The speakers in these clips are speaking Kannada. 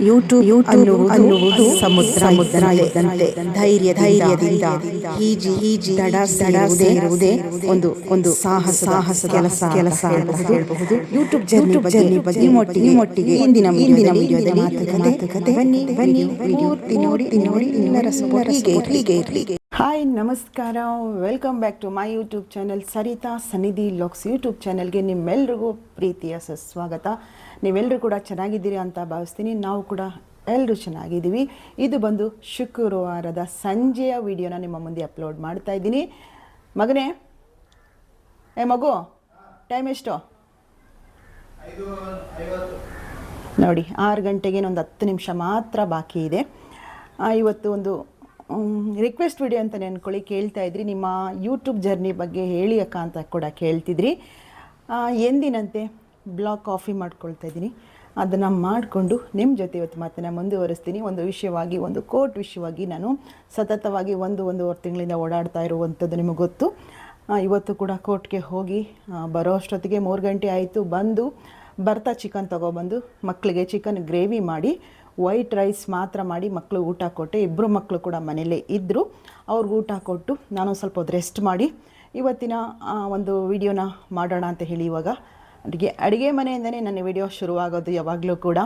ಯೂಟ್ಯೂಬ್ ಯೂಟ್ಯೂಬ್ ಅನ್ನುವುದು ಸಮುದ್ರ ಸಮುದ್ರ ಇದ್ದಂತೆ ಧೈರ್ಯ ಧೈರ್ಯದಿಂದ ಈಜಿ ಈಜಿ ದಡ ದಡ ಸೇರುವುದೇ ಒಂದು ಒಂದು ಸಾಹಸ ಸಾಹಸ ಕೆಲಸ ಕೆಲಸ ಹೇಳಬಹುದು. ಯೂಟ್ಯೂಬ್ ಜರ್ನಿ ಜರ್ನಿ ಬಗ್ಗೆ ಮೊಟ್ಟಿಗೆ ಮೊಟ್ಟಿಗೆ ಇಂದಿನ ಇಂದಿನ ವಿಡಿಯೋದಲ್ಲಿ ಮಾತುಕತೆ ಬನ್ನಿ ಬನ್ನಿ ಪೂರ್ತಿ ನೋಡಿ ನೋಡಿ ಎಲ್ಲರ ಸಪೋರ್ಟ್ ಹೀಗೆ ಹೀಗೆ ಹಾಯ್, ನಮಸ್ಕಾರ. Welcome back to my YouTube channel Sarita Sannidhi LOX YouTube ಚಾನಲ್ಗೆ ನಿಮ್ಮೆಲ್ರಿಗೂ ಪ್ರೀತಿಯ ಸುಸ್ವಾಗತ. ನೀವೆಲ್ಲರೂ ಕೂಡ ಚೆನ್ನಾಗಿದ್ದೀರಿ ಅಂತ ಭಾವಿಸ್ತೀನಿ. ನಾವು ಕೂಡ ಎಲ್ಲರೂ ಚೆನ್ನಾಗಿದ್ದೀವಿ. ಇದು ಬಂದು ಶುಕ್ರವಾರದ ಸಂಜೆಯ ವಿಡಿಯೋನ ನಿಮ್ಮ ಮುಂದೆ ಅಪ್ಲೋಡ್ ಮಾಡ್ತಾ ಇದ್ದೀನಿ. ಮಗನೇ, ಏ ಮಗು ಟೈಮ್ ಎಷ್ಟು? ನೋಡಿ, ಆರು ಗಂಟೆಗೆ ಒಂದು ಹತ್ತು ನಿಮಿಷ ಮಾತ್ರ ಬಾಕಿ ಇದೆ. ಇವತ್ತು ಒಂದು ರಿಕ್ವೆಸ್ಟ್ ವಿಡಿಯೋ ಅಂತ ನೆನ್ಕೊಳ್ಳಿ, ಕೇಳ್ತಾ ಇದ್ರಿ. ನಿಮ್ಮ ಯೂಟ್ಯೂಬ್ ಜರ್ನಿ ಬಗ್ಗೆ ಹೇಳಿ ಅಕ್ಕ ಅಂತ ಕೂಡ ಕೇಳ್ತಿದ್ರಿ. ಎಂದಿನಂತೆ ಬ್ಲಾಗ್ ಕಾಫಿ ಮಾಡ್ಕೊಳ್ತಾ ಇದ್ದೀನಿ. ಅದನ್ನು ಮಾಡಿಕೊಂಡು ನಿಮ್ಮ ಜೊತೆ ಇವತ್ತು ಮಾತನ್ನು ಮುಂದುವರಿಸ್ತೀನಿ. ಒಂದು ವಿಷಯವಾಗಿ, ಒಂದು ಕೋರ್ಟ್ ವಿಷಯವಾಗಿ ನಾನು ಸತತವಾಗಿ ಒಂದು, ಒಂದೂವರೆ ತಿಂಗಳಿಂದ ಓಡಾಡ್ತಾ ಇರುವಂಥದ್ದು ನಿಮಗೆ ಗೊತ್ತು. ಇವತ್ತು ಕೂಡ ಕೋರ್ಟ್ಗೆ ಹೋಗಿ ಬರೋ ಅಷ್ಟೊತ್ತಿಗೆ ಮೂರು ಗಂಟೆ ಆಯಿತು. ಬಂದು ಬರ್ತಾ ಚಿಕನ್ ತೊಗೊಬಂದು ಮಕ್ಕಳಿಗೆ ಚಿಕನ್ ಗ್ರೇವಿ ಮಾಡಿ ವೈಟ್ ರೈಸ್ ಮಾತ್ರ ಮಾಡಿ ಮಕ್ಕಳು ಊಟ ಕೊಟ್ಟೆ ಇಬ್ಬರು ಮಕ್ಕಳು ಕೂಡ ಮನೆಯಲ್ಲೇ ಇದ್ದರು ಅವ್ರಿಗೆ ಊಟ ಕೊಟ್ಟು ನಾನು ಸ್ವಲ್ಪ ಹೊತ್ತು ರೆಸ್ಟ್ ಮಾಡಿ, ಇವತ್ತಿನ ಒಂದು ವಿಡಿಯೋನ ಮಾಡೋಣ ಅಂತ ಹೇಳಿ ಇವಾಗ. ಅಡುಗೆ ಅಡುಗೆ ಮನೆಯಿಂದನೇ ನನ್ನ ವಿಡಿಯೋ ಶುರುವಾಗೋದು ಯಾವಾಗಲೂ ಕೂಡ.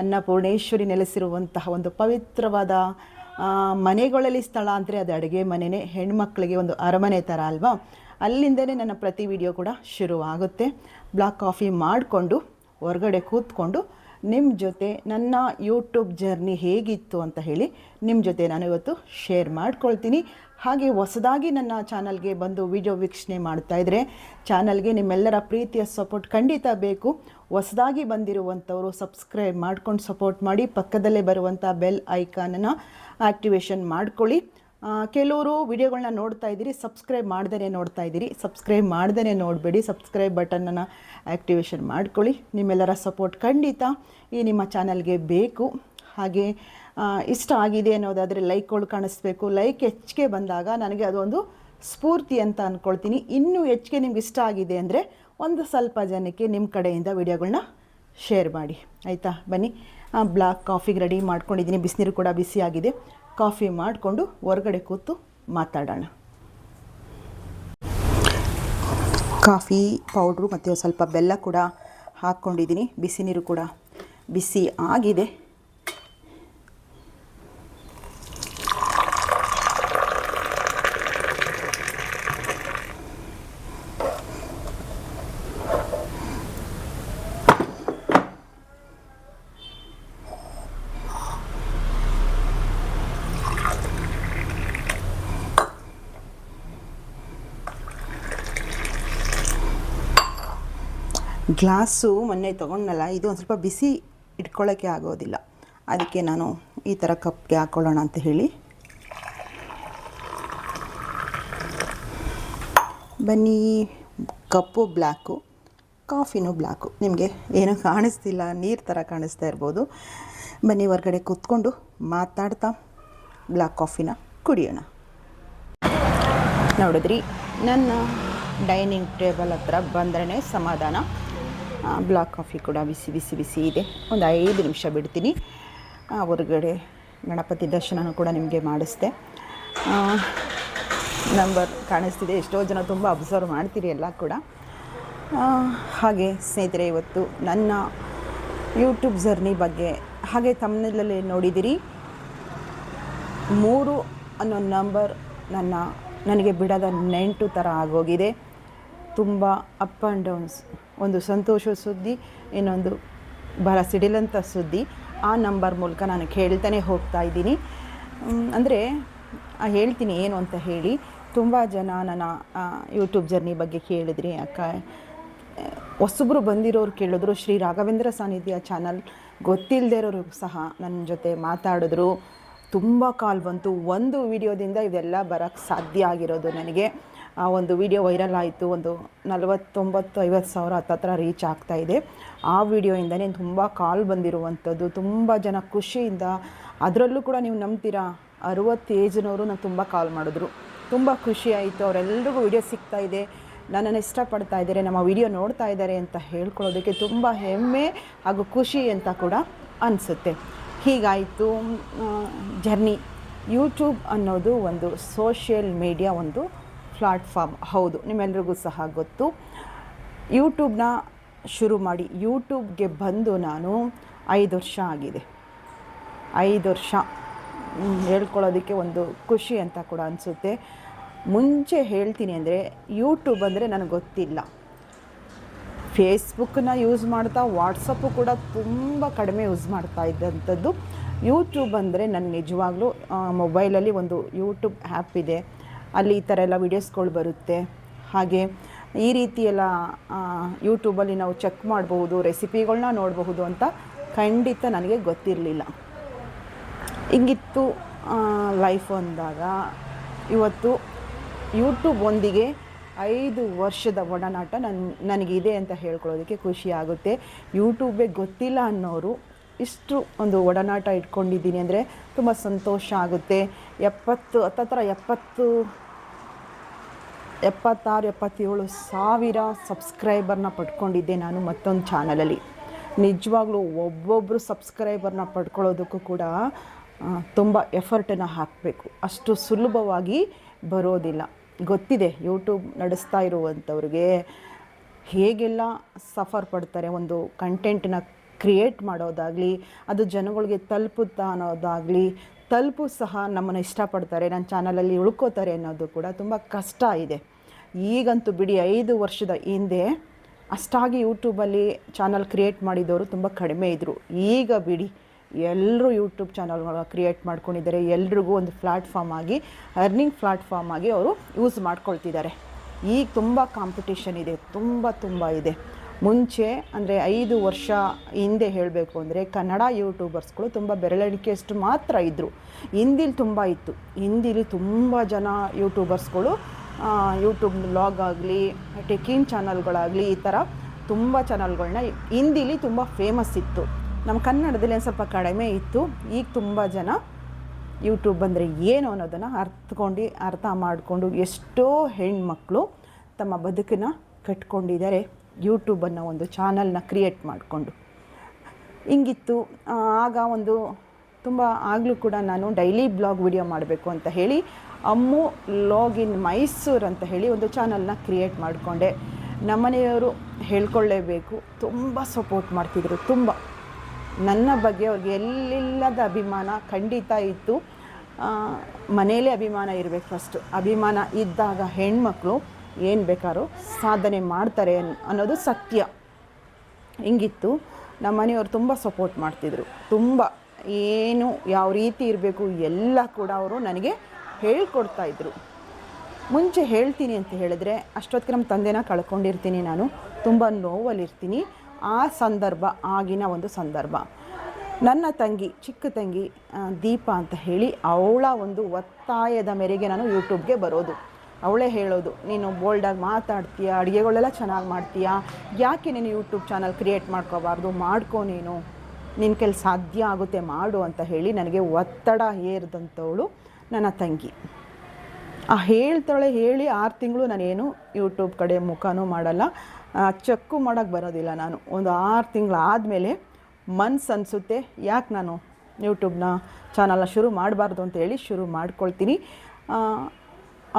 ಅನ್ನಪೂರ್ಣೇಶ್ವರಿ ನೆಲೆಸಿರುವಂತಹ ಒಂದು ಪವಿತ್ರವಾದ ಮನೆಗಳಲ್ಲಿ ಸ್ಥಳ ಅಂದರೆ ಅದು ಅಡುಗೆ ಮನೆಯೇ ಹೆಣ್ಮಕ್ಳಿಗೆ ಒಂದು ಅರಮನೆ ಥರ ಅಲ್ವಾ? ಅಲ್ಲಿಂದಲೇ ನನ್ನ ಪ್ರತಿ ವಿಡಿಯೋ ಕೂಡ ಶುರುವಾಗುತ್ತೆ. ಬ್ಲಾಕ್ ಕಾಫಿ ಮಾಡಿಕೊಂಡು, ಹೊರಗಡೆ ಕೂತ್ಕೊಂಡು ನಿಮ್ಮ ಜೊತೆ ನನ್ನ ಯೂಟ್ಯೂಬ್ ಜರ್ನಿ ಹೇಗಿತ್ತು ಅಂತ ಹೇಳಿ ನಿಮ್ಮ ಜೊತೆ ನಾನು ಇವತ್ತು ಶೇರ್ ಮಾಡ್ಕೊಳ್ತೀನಿ. ಹಾಗೆ ಹೊಸದಾಗಿ ನನ್ನ ಚಾನಲ್ಗೆ ಬಂದು ವಿಡಿಯೋ ವೀಕ್ಷಣೆ ಮಾಡ್ತಾ ಇದ್ದರೆ ಚಾನಲ್ಗೆ ನಿಮ್ಮೆಲ್ಲರ ಪ್ರೀತಿಯ ಸಪೋರ್ಟ್ ಖಂಡಿತ ಬೇಕು. ಹೊಸದಾಗಿ ಬಂದಿರುವಂಥವರು ಸಬ್ಸ್ಕ್ರೈಬ್ ಮಾಡ್ಕೊಂಡು ಸಪೋರ್ಟ್ ಮಾಡಿ ಪಕ್ಕದಲ್ಲೇ ಬರುವಂಥ ಬೆಲ್ ಐಕಾನನ್ನು ಆ್ಯಕ್ಟಿವೇಶನ್ ಮಾಡ್ಕೊಳ್ಳಿ. ಕೆಲವರು ವಿಡಿಯೋಗಳನ್ನ ನೋಡ್ತಾ ಇದ್ದೀರಿ ಸಬ್ಸ್ಕ್ರೈಬ್ ಮಾಡ್ದೇ ನೋಡ್ತಾ ಇದ್ದೀರಿ ಸಬ್ಸ್ಕ್ರೈಬ್ ಮಾಡ್ದೇ ನೋಡಬೇಡಿ ಸಬ್ಸ್ಕ್ರೈಬ್ ಬಟನನ್ನು ಆ್ಯಕ್ಟಿವೇಶನ್ ಮಾಡ್ಕೊಳ್ಳಿ. ನಿಮ್ಮೆಲ್ಲರ ಸಪೋರ್ಟ್ ಖಂಡಿತ ಈ ನಿಮ್ಮ ಚಾನಲ್ಗೆ ಬೇಕು. ಹಾಗೆ ಇಷ್ಟ ಆಗಿದೆ ಅನ್ನೋದಾದರೆ ಲೈಕ್ಗಳು ಕಾಣಿಸ್ಬೇಕು. ಲೈಕ್ ಹೆಚ್ಚಿಗೆ ಬಂದಾಗ ನನಗೆ ಅದೊಂದು ಸ್ಫೂರ್ತಿ ಅಂತ ಅಂದ್ಕೊಳ್ತೀನಿ ಇನ್ನೂ ಹೆಚ್ಚಿಗೆ ನಿಮ್ಗೆ ಇಷ್ಟ ಆಗಿದೆ ಅಂದರೆ ಒಂದು ಸ್ವಲ್ಪ ಜನಕ್ಕೆ ನಿಮ್ಮ ಕಡೆಯಿಂದ ವಿಡಿಯೋಗಳನ್ನ ಶೇರ್ ಮಾಡಿ. ಆಯಿತಾ? ಬನ್ನಿ. ಬ್ಲಾಕ್ ಕಾಫಿಗೆ ರೆಡಿ ಮಾಡ್ಕೊಂಡಿದ್ದೀನಿ. ಬಿಸಿನೀರು ಕೂಡ ಬಿಸಿಯಾಗಿದೆ. ಕಾಫಿ ಮಾಡಿಕೊಂಡು ಹೊರಗಡೆ ಕೂತು ಮಾತಾಡೋಣ. ಕಾಫಿ, ಪೌಡ್ರು ಮತ್ತು ಸ್ವಲ್ಪ ಬೆಲ್ಲ ಕೂಡ ಹಾಕ್ಕೊಂಡಿದ್ದೀನಿ. ಬಿಸಿ ನೀರು ಕೂಡ ಬಿಸಿ ಆಗಿದೆ. ಗ್ಲಾಸು ಮೊನ್ನೆ ತೊಗೊಂಡಲ್ಲ ಇದು ಒಂದು ಸ್ವಲ್ಪ ಬಿಸಿ ಇಟ್ಕೊಳ್ಳೋಕ್ಕೆ ಆಗೋದಿಲ್ಲ. ಅದಕ್ಕೆ ನಾನು ಈ ಥರ ಕಪ್ಗೆ ಹಾಕ್ಕೊಳ್ಳೋಣ ಅಂತ ಹೇಳಿ. ಬನ್ನಿ, ಕಪ್ಪು ಬ್ಲ್ಯಾಕು ಕಾಫಿನೂ ಬ್ಲ್ಯಾಕು ನಿಮಗೆ ಏನೂ ಕಾಣಿಸ್ತಿಲ್ಲ, ನೀರು ಥರ ಕಾಣಿಸ್ತಾ ಇರ್ಬೋದು. ಬನ್ನಿ, ಹೊರಗಡೆ ಕೂತ್ಕೊಂಡು ಮಾತಾಡ್ತಾ ಬ್ಲ್ಯಾಕ್ ಕಾಫಿನ ಕುಡಿಯೋಣ. ನೋಡಿದ್ರಿ, ನನ್ನ ಡೈನಿಂಗ್ ಟೇಬಲ್ ಹತ್ರ ಬಂದ್ರೇ ಸಮಾಧಾನ. ಬ್ಲಾಕ್ ಕಾಫಿ ಕೂಡ ಬಿಸಿ ಬಿಸಿ ಬಿಸಿ ಇದೆ. ಒಂದು ಐದು ನಿಮಿಷ ಬಿಡ್ತೀನಿ. ಹೊರಗಡೆ ಗಣಪತಿ ದರ್ಶನನೂ ಕೂಡ ನಿಮಗೆ ಮಾಡಿಸ್ದೆ. ನಂಬರ್ ಕಾಣಿಸ್ತಿದೆ. ಎಷ್ಟೋ ಜನ ತುಂಬ ಅಬ್ಸರ್ವ್ ಮಾಡ್ತೀರಿ ಎಲ್ಲ ಕೂಡ. ಹಾಗೆ ಸ್ನೇಹಿತರೆ, ಇವತ್ತು ನನ್ನ ಯೂಟ್ಯೂಬ್ ಜರ್ನಿ ಬಗ್ಗೆ ಹಾಗೆ ತಮ್ಮಲ್ಲಿ ನೋಡಿದಿರಿ. ಮೂರು ಅನ್ನೋ ನಂಬರ್ ನನ್ನ, ನನಗೆ ಬಿಡದ ನೆಂಟು ಥರ ಆಗೋಗಿದೆ. ತುಂಬ ಅಪ್ ಆ್ಯಂಡ್ ಡೌನ್ಸ್ ಒಂದು ಸಂತೋಷ ಸುದ್ದಿ, ಇನ್ನೊಂದು ಬಹಳ ಸಿಡಿಲಂಥ ಸುದ್ದಿ. ಆ ನಂಬರ್ ಮೂಲಕ ನಾನು ಕೇಳ್ತಾನೆ ಹೋಗ್ತಾ ಇದ್ದೀನಿ. ಅಂದರೆ ಹೇಳ್ತೀನಿ ಏನು ಅಂತ ಹೇಳಿ. ತುಂಬ ಜನ ನನ್ನ ಯೂಟ್ಯೂಬ್ ಜರ್ನಿ ಬಗ್ಗೆ ಕೇಳಿದ್ರಿ. ಅಕ್ಕ ಹೊಸಬ್ರು ಬಂದಿರೋರು ಕೇಳಿದ್ರು. ಶ್ರೀ ರಾಘವೇಂದ್ರ ಸಾನಿಧ್ಯ ಚಾನಲ್ ಗೊತ್ತಿಲ್ಲದೆ ಇರೋರು ಸಹ ನನ್ನ ಜೊತೆ ಮಾತಾಡಿದ್ರು. ತುಂಬ ಕಾಲ್ ಬಂತು. ಒಂದು ವಿಡಿಯೋದಿಂದ ಇದೆಲ್ಲ ಬರೋಕ್ಕೆ ಸಾಧ್ಯ ಆಗಿರೋದು ನನಗೆ. ಆ ಒಂದು ವಿಡಿಯೋ ವೈರಲ್ ಆಯಿತು. ಒಂದು ನಲವತ್ತೊಂಬತ್ತು, ಐವತ್ತು ಸಾವಿರ ಹತ್ತತ್ರ ರೀಚ್ ಆಗ್ತಾ ಇದೆ. ಆ ವಿಡಿಯೋಯಿಂದನೇ ತುಂಬ ಕಾಲ್ ಬಂದಿರುವಂಥದ್ದು. ತುಂಬ ಜನ ಖುಷಿಯಿಂದ ಅದರಲ್ಲೂ ಕೂಡ ನೀವು ನಂಬ್ತೀರಾ? ಅರುವತ್ತು ಏಜ್ನವರು ನಂಗೆ ತುಂಬ ಕಾಲ್ ಮಾಡಿದ್ರು. ತುಂಬ ಖುಷಿ ಆಯಿತು. ಅವರೆಲ್ರಿಗೂ ವಿಡಿಯೋ ಸಿಗ್ತಾ ಇದೆ. ನನ್ನನ್ನು ಇಷ್ಟಪಡ್ತಾ ಇದ್ದಾರೆ. ನಮ್ಮ ವಿಡಿಯೋ ನೋಡ್ತಾ ಇದ್ದಾರೆ ಅಂತ ಹೇಳ್ಕೊಳ್ಳೋದಕ್ಕೆ ತುಂಬ ಹೆಮ್ಮೆ ಹಾಗೂ ಖುಷಿ ಅಂತ ಕೂಡ ಅನಿಸುತ್ತೆ. ಹೀಗಾಯಿತು ಜರ್ನಿ ಯೂಟ್ಯೂಬ್ ಅನ್ನೋದು ಒಂದು ಸೋಷಿಯಲ್ ಮೀಡಿಯಾ ಒಂದು ಪ್ಲಾಟ್ಫಾರ್ಮ್. ಹೌದು, ನಿಮ್ಮೆಲ್ರಿಗೂ ಸಹ ಗೊತ್ತು. ಯೂಟ್ಯೂಬ್ನ ಶುರು ಮಾಡಿ, ಯೂಟ್ಯೂಬ್ಗೆ ಬಂದು ನಾನು ಐದು ವರ್ಷ ಆಗಿದೆ. ಐದು ವರ್ಷ. ಹೇಳ್ಕೊಳ್ಳೋದಕ್ಕೆ ಒಂದು ಖುಷಿ ಅಂತ ಕೂಡ ಅನಿಸುತ್ತೆ. ಮುಂಚೆ ಹೇಳ್ತೀನಿ ಅಂದರೆ, ಯೂಟ್ಯೂಬ್ ಅಂದರೆ ನನಗೆ ಗೊತ್ತಿಲ್ಲ. ಫೇಸ್ಬುಕ್ಕನ್ನ ಯೂಸ್ ಮಾಡ್ತಾ, ವಾಟ್ಸಪ್ಪು ಕೂಡ ತುಂಬ ಕಡಿಮೆ ಯೂಸ್ ಮಾಡ್ತಾ ಇದ್ದಂಥದ್ದು. ಯೂಟ್ಯೂಬ್ ಅಂದರೆ ನನ್ನ ನಿಜವಾಗ್ಲೂ ಮೊಬೈಲಲ್ಲಿ ಒಂದು ಯೂಟ್ಯೂಬ್ ಆ್ಯಪ್ ಇದೆ. ಅಲ್ಲಿ ಈ ಥರ ಎಲ್ಲ ವೀಡಿಯೋಸ್ಗಳು ಬರುತ್ತೆ. ಹಾಗೆ ಈ ರೀತಿ ಎಲ್ಲ ಯೂಟ್ಯೂಬಲ್ಲಿ ನಾವು ಚೆಕ್ ಮಾಡಬಹುದು ರೆಸಿಪಿಗಳನ್ನ ನೋಡಬಹುದು ಅಂತ ಖಂಡಿತ ನನಗೆ ಗೊತ್ತಿರಲಿಲ್ಲ. ಹಿಂಗಿತ್ತು ಲೈಫ್ ಅಂದಾಗ. ಇವತ್ತು ಯೂಟ್ಯೂಬ್ ಒಂದಿಗೆ ಐದು ವರ್ಷದ ಒಡನಾಟ ನನ್ನ ನನಗಿದೆ ಅಂತ ಹೇಳ್ಕೊಳ್ಳೋದಕ್ಕೆ ಖುಷಿ ಆಗುತ್ತೆ. ಯೂಟ್ಯೂಬೇ ಗೊತ್ತಿಲ್ಲ ಅನ್ನೋರು ಇಷ್ಟು ಒಂದು ಒಡನಾಟ ಇಟ್ಕೊಂಡಿದ್ದೀನಿ ಅಂದರೆ ತುಂಬ ಸಂತೋಷ ಆಗುತ್ತೆ. ಎಪ್ಪತ್ತು, ಹತ್ತತ್ರ ಎಪ್ಪತ್ತು, ಎಪ್ಪತ್ತಾರು, ಎಪ್ಪತ್ತೇಳು ಸಾವಿರ ಸಬ್ಸ್ಕ್ರೈಬರ್ನ ಪಡ್ಕೊಂಡಿದ್ದೆ ನಾನು ಮತ್ತೊಂದು ಚಾನಲಲ್ಲಿ. ನಿಜವಾಗ್ಲೂ ಒಬ್ಬೊಬ್ಬರು ಸಬ್ಸ್ಕ್ರೈಬರ್ನ ಪಡ್ಕೊಳ್ಳೋದಕ್ಕೂ ಕೂಡ ತುಂಬ ಎಫರ್ಟನ್ನು ಹಾಕಬೇಕು. ಅಷ್ಟು ಸುಲಭವಾಗಿ ಬರೋದಿಲ್ಲ. ಗೊತ್ತಿದೆ ಯೂಟ್ಯೂಬ್ ನಡೆಸ್ತಾ ಇರುವಂಥವ್ರಿಗೆ ಹೇಗೆಲ್ಲ ಸಫರ್ ಪಡ್ತಾರೆ, ಒಂದು ಕಂಟೆಂಟನ್ನ ಕ್ರಿಯೇಟ್ ಮಾಡೋದಾಗಲಿ, ಅದು ಜನಗಳಿಗೆ ತಲುಪುತ್ತಾ ಅನ್ನೋದಾಗಲಿ ತಲುಪು ಸಹ ನಮ್ಮನ್ನು ಇಷ್ಟಪಡ್ತಾರೆ ನನ್ನ ಚಾನಲಲ್ಲಿ ಉಳ್ಕೋತಾರೆ ಅನ್ನೋದು ಕೂಡ ತುಂಬ ಕಷ್ಟ ಇದೆ. ಈಗಂತೂ ಬಿಡಿ ಐದು ವರ್ಷದ ಹಿಂದೆ ಅಷ್ಟಾಗಿ ಯೂಟ್ಯೂಬಲ್ಲಿ ಚಾನಲ್ ಕ್ರಿಯೇಟ್ ಮಾಡಿದವರು ತುಂಬ ಕಡಿಮೆ ಇದ್ದರು ಈಗ ಬಿಡಿ ಎಲ್ಲರೂ ಯೂಟ್ಯೂಬ್ ಚಾನಲ್ಗಳ ಕ್ರಿಯೇಟ್ ಮಾಡ್ಕೊಂಡಿದ್ದಾರೆ. ಎಲ್ರಿಗೂ ಒಂದು ಪ್ಲ್ಯಾಟ್ಫಾರ್ಮ್ ಆಗಿ ಅರ್ನಿಂಗ್ ಪ್ಲ್ಯಾಟ್ಫಾರ್ಮ್ ಆಗಿ ಅವರು ಯೂಸ್ ಮಾಡ್ಕೊಳ್ತಿದ್ದಾರೆ. ಈಗ ತುಂಬ ಕಾಂಪಿಟೇಷನ್ ಇದೆ, ತುಂಬ ತುಂಬ ಇದೆ. ಮುಂಚೆ, ಅಂದರೆ ಐದು ವರ್ಷ ಹಿಂದೆ ಹೇಳಬೇಕು ಅಂದರೆ ಕನ್ನಡ ಯೂಟ್ಯೂಬರ್ಸ್ಗಳು ತುಂಬ ಬೆರಳೆಣಿಕೆಯಷ್ಟು ಮಾತ್ರ ಇದ್ದರು ಹಿಂದಿಲಿ ತುಂಬ ಇತ್ತು. ಹಿಂದಿಲಿ ತುಂಬ ಜನ ಯೂಟ್ಯೂಬರ್ಸ್ಗಳು ಯೂಟ್ಯೂಬ್ ಬ್ಲಾಗ್ ಆಗಲಿ, ಟೆಕಿನ್ ಚಾನಲ್ಗಳಾಗಲಿ ಈ ಥರ ತುಂಬ ಚಾನಲ್ಗಳನ್ನ ಹಿಂದಿಲಿ ತುಂಬ ಫೇಮಸ್ ಇತ್ತು. ನಮ್ಮ ಕನ್ನಡದಲ್ಲಿ ಒಂದು ಸ್ವಲ್ಪ ಕಡಿಮೆ ಇತ್ತು. ಈಗ ತುಂಬ ಜನ ಯೂಟ್ಯೂಬ್ ಅಂದರೆ ಏನು ಅನ್ನೋದನ್ನು ಅರ್ಥಕೊಂಡು, ಅರ್ಥ ಮಾಡಿಕೊಂಡು ಎಷ್ಟೋ ಹೆಣ್ಮಕ್ಳು ತಮ್ಮ ಬದುಕನ್ನು ಕಟ್ಕೊಂಡಿದ್ದಾರೆ. ಯೂಟ್ಯೂಬ್ ಅನ್ನೋ ಒಂದು ಚಾನಲ್ನ ಕ್ರಿಯೇಟ್ ಮಾಡಿಕೊಂಡು. ಹಿಂಗಿತ್ತು ಆಗ ಒಂದು ತುಂಬ ಆಗಲೂ ಕೂಡ ನಾನು ಡೈಲಿ ಬ್ಲಾಗ್ ವಿಡಿಯೋ ಮಾಡಬೇಕು ಅಂತ ಹೇಳಿ, ಅಮ್ಮು ಲಾಗಿನ್ ಮೈಸೂರು ಅಂತ ಹೇಳಿ ಒಂದು ಚಾನಲ್ನ ಕ್ರಿಯೇಟ್ ಮಾಡಿಕೊಂಡೆ. ನಮ್ಮನೆಯವರು ಹೇಳ್ಕೊಳ್ಳೇಬೇಕು, ತುಂಬ ಸಪೋರ್ಟ್ ಮಾಡ್ತಿದ್ರು, ತುಂಬ. ನನ್ನ ಬಗ್ಗೆ ಅವ್ರಿಗೆ ಎಲ್ಲಿಲ್ಲದ ಅಭಿಮಾನ ಖಂಡಿತ ಇತ್ತು. ಮನೆಯಲ್ಲೇ ಅಭಿಮಾನ ಇರಬೇಕು ಫಸ್ಟು ಅಭಿಮಾನ ಇದ್ದಾಗ ಹೆಣ್ಮಕ್ಳು ಏನು ಬೇಕಾದ್ರೂ ಸಾಧನೆ ಮಾಡ್ತಾರೆ ಅನ್- ಅನ್ನೋದು ಸತ್ಯ. ಹಿಂಗಿತ್ತು. ನಮ್ಮ ಮನೆಯವರು ತುಂಬ ಸಪೋರ್ಟ್ ಮಾಡ್ತಿದ್ರು. ತುಂಬ. ಏನು ಯಾವ ರೀತಿ ಇರಬೇಕು ಎಲ್ಲ ಕೂಡ ಅವರು ನನಗೆ ಹೇಳ್ಕೊಡ್ತಾ ಇದ್ರು. ಮುಂಚೆ ಹೇಳ್ತೀನಿ ಅಂತ ಹೇಳಿದ್ರೆ ಅಷ್ಟೊತ್ತಿಗೆ ನಮ್ಮ ತಂದೆನ ಕಳ್ಕೊಂಡಿರ್ತೀನಿ ನಾನು. ತುಂಬ ನೋವಲ್ಲಿರ್ತೀನಿ. ಆ ಸಂದರ್ಭ, ಆಗಿನ ಒಂದು ಸಂದರ್ಭ. ನನ್ನ ತಂಗಿ, ಚಿಕ್ಕ ತಂಗಿ ದೀಪ ಅಂತ ಹೇಳಿ ಅವಳ ಒಂದು ಒತ್ತಾಯದ ಮೇರೆಗೆ ನಾನು ಯೂಟ್ಯೂಬ್ಗೆ ಬರೋದು. ಅವಳೇ ಹೇಳೋದು, ನೀನು ಬೋಲ್ಡಾಗಿ ಮಾತಾಡ್ತೀಯ, ಅಡುಗೆಗಳೆಲ್ಲ ಚೆನ್ನಾಗಿ ಮಾಡ್ತೀಯ, ಯಾಕೆ ನೀನು ಯೂಟ್ಯೂಬ್ ಚಾನಲ್ ಕ್ರಿಯೇಟ್ ಮಾಡ್ಕೋಬಾರ್ದು, ಮಾಡ್ಕೊ ನೀನು ನಿನ್ನ ಕೆಲಸ ಸಾಧ್ಯ ಆಗುತ್ತೆ ಮಾಡು ಅಂತ ಹೇಳಿ ನನಗೆ ಒತ್ತಡ ಹೇರಿದಂಥವಳು ನನ್ನ ತಂಗಿ. ಆ ಹೇಳ್ತಾಳೆ ಹೇಳಿ ಆರು ತಿಂಗಳು ನಾನೇನು ಯೂಟ್ಯೂಬ್ ಕಡೆ ಮುಖನೂ ಮಾಡಲ್ಲ ಚಕ್ಕು ಮಾಡೋಕ್ಕೆ ಬರೋದಿಲ್ಲ ನಾನು. ಒಂದು ಆರು ತಿಂಗಳು ಆದಮೇಲೆ ಮನ್ಸು ಅನಿಸುತ್ತೆ, ಯಾಕೆ ನಾನು ಯೂಟ್ಯೂಬ್ನ ಚಾನಲ್ನ ಶುರು ಮಾಡಬಾರ್ದು ಅಂತ ಹೇಳಿ ಶುರು ಮಾಡ್ಕೊಳ್ತೀನಿ.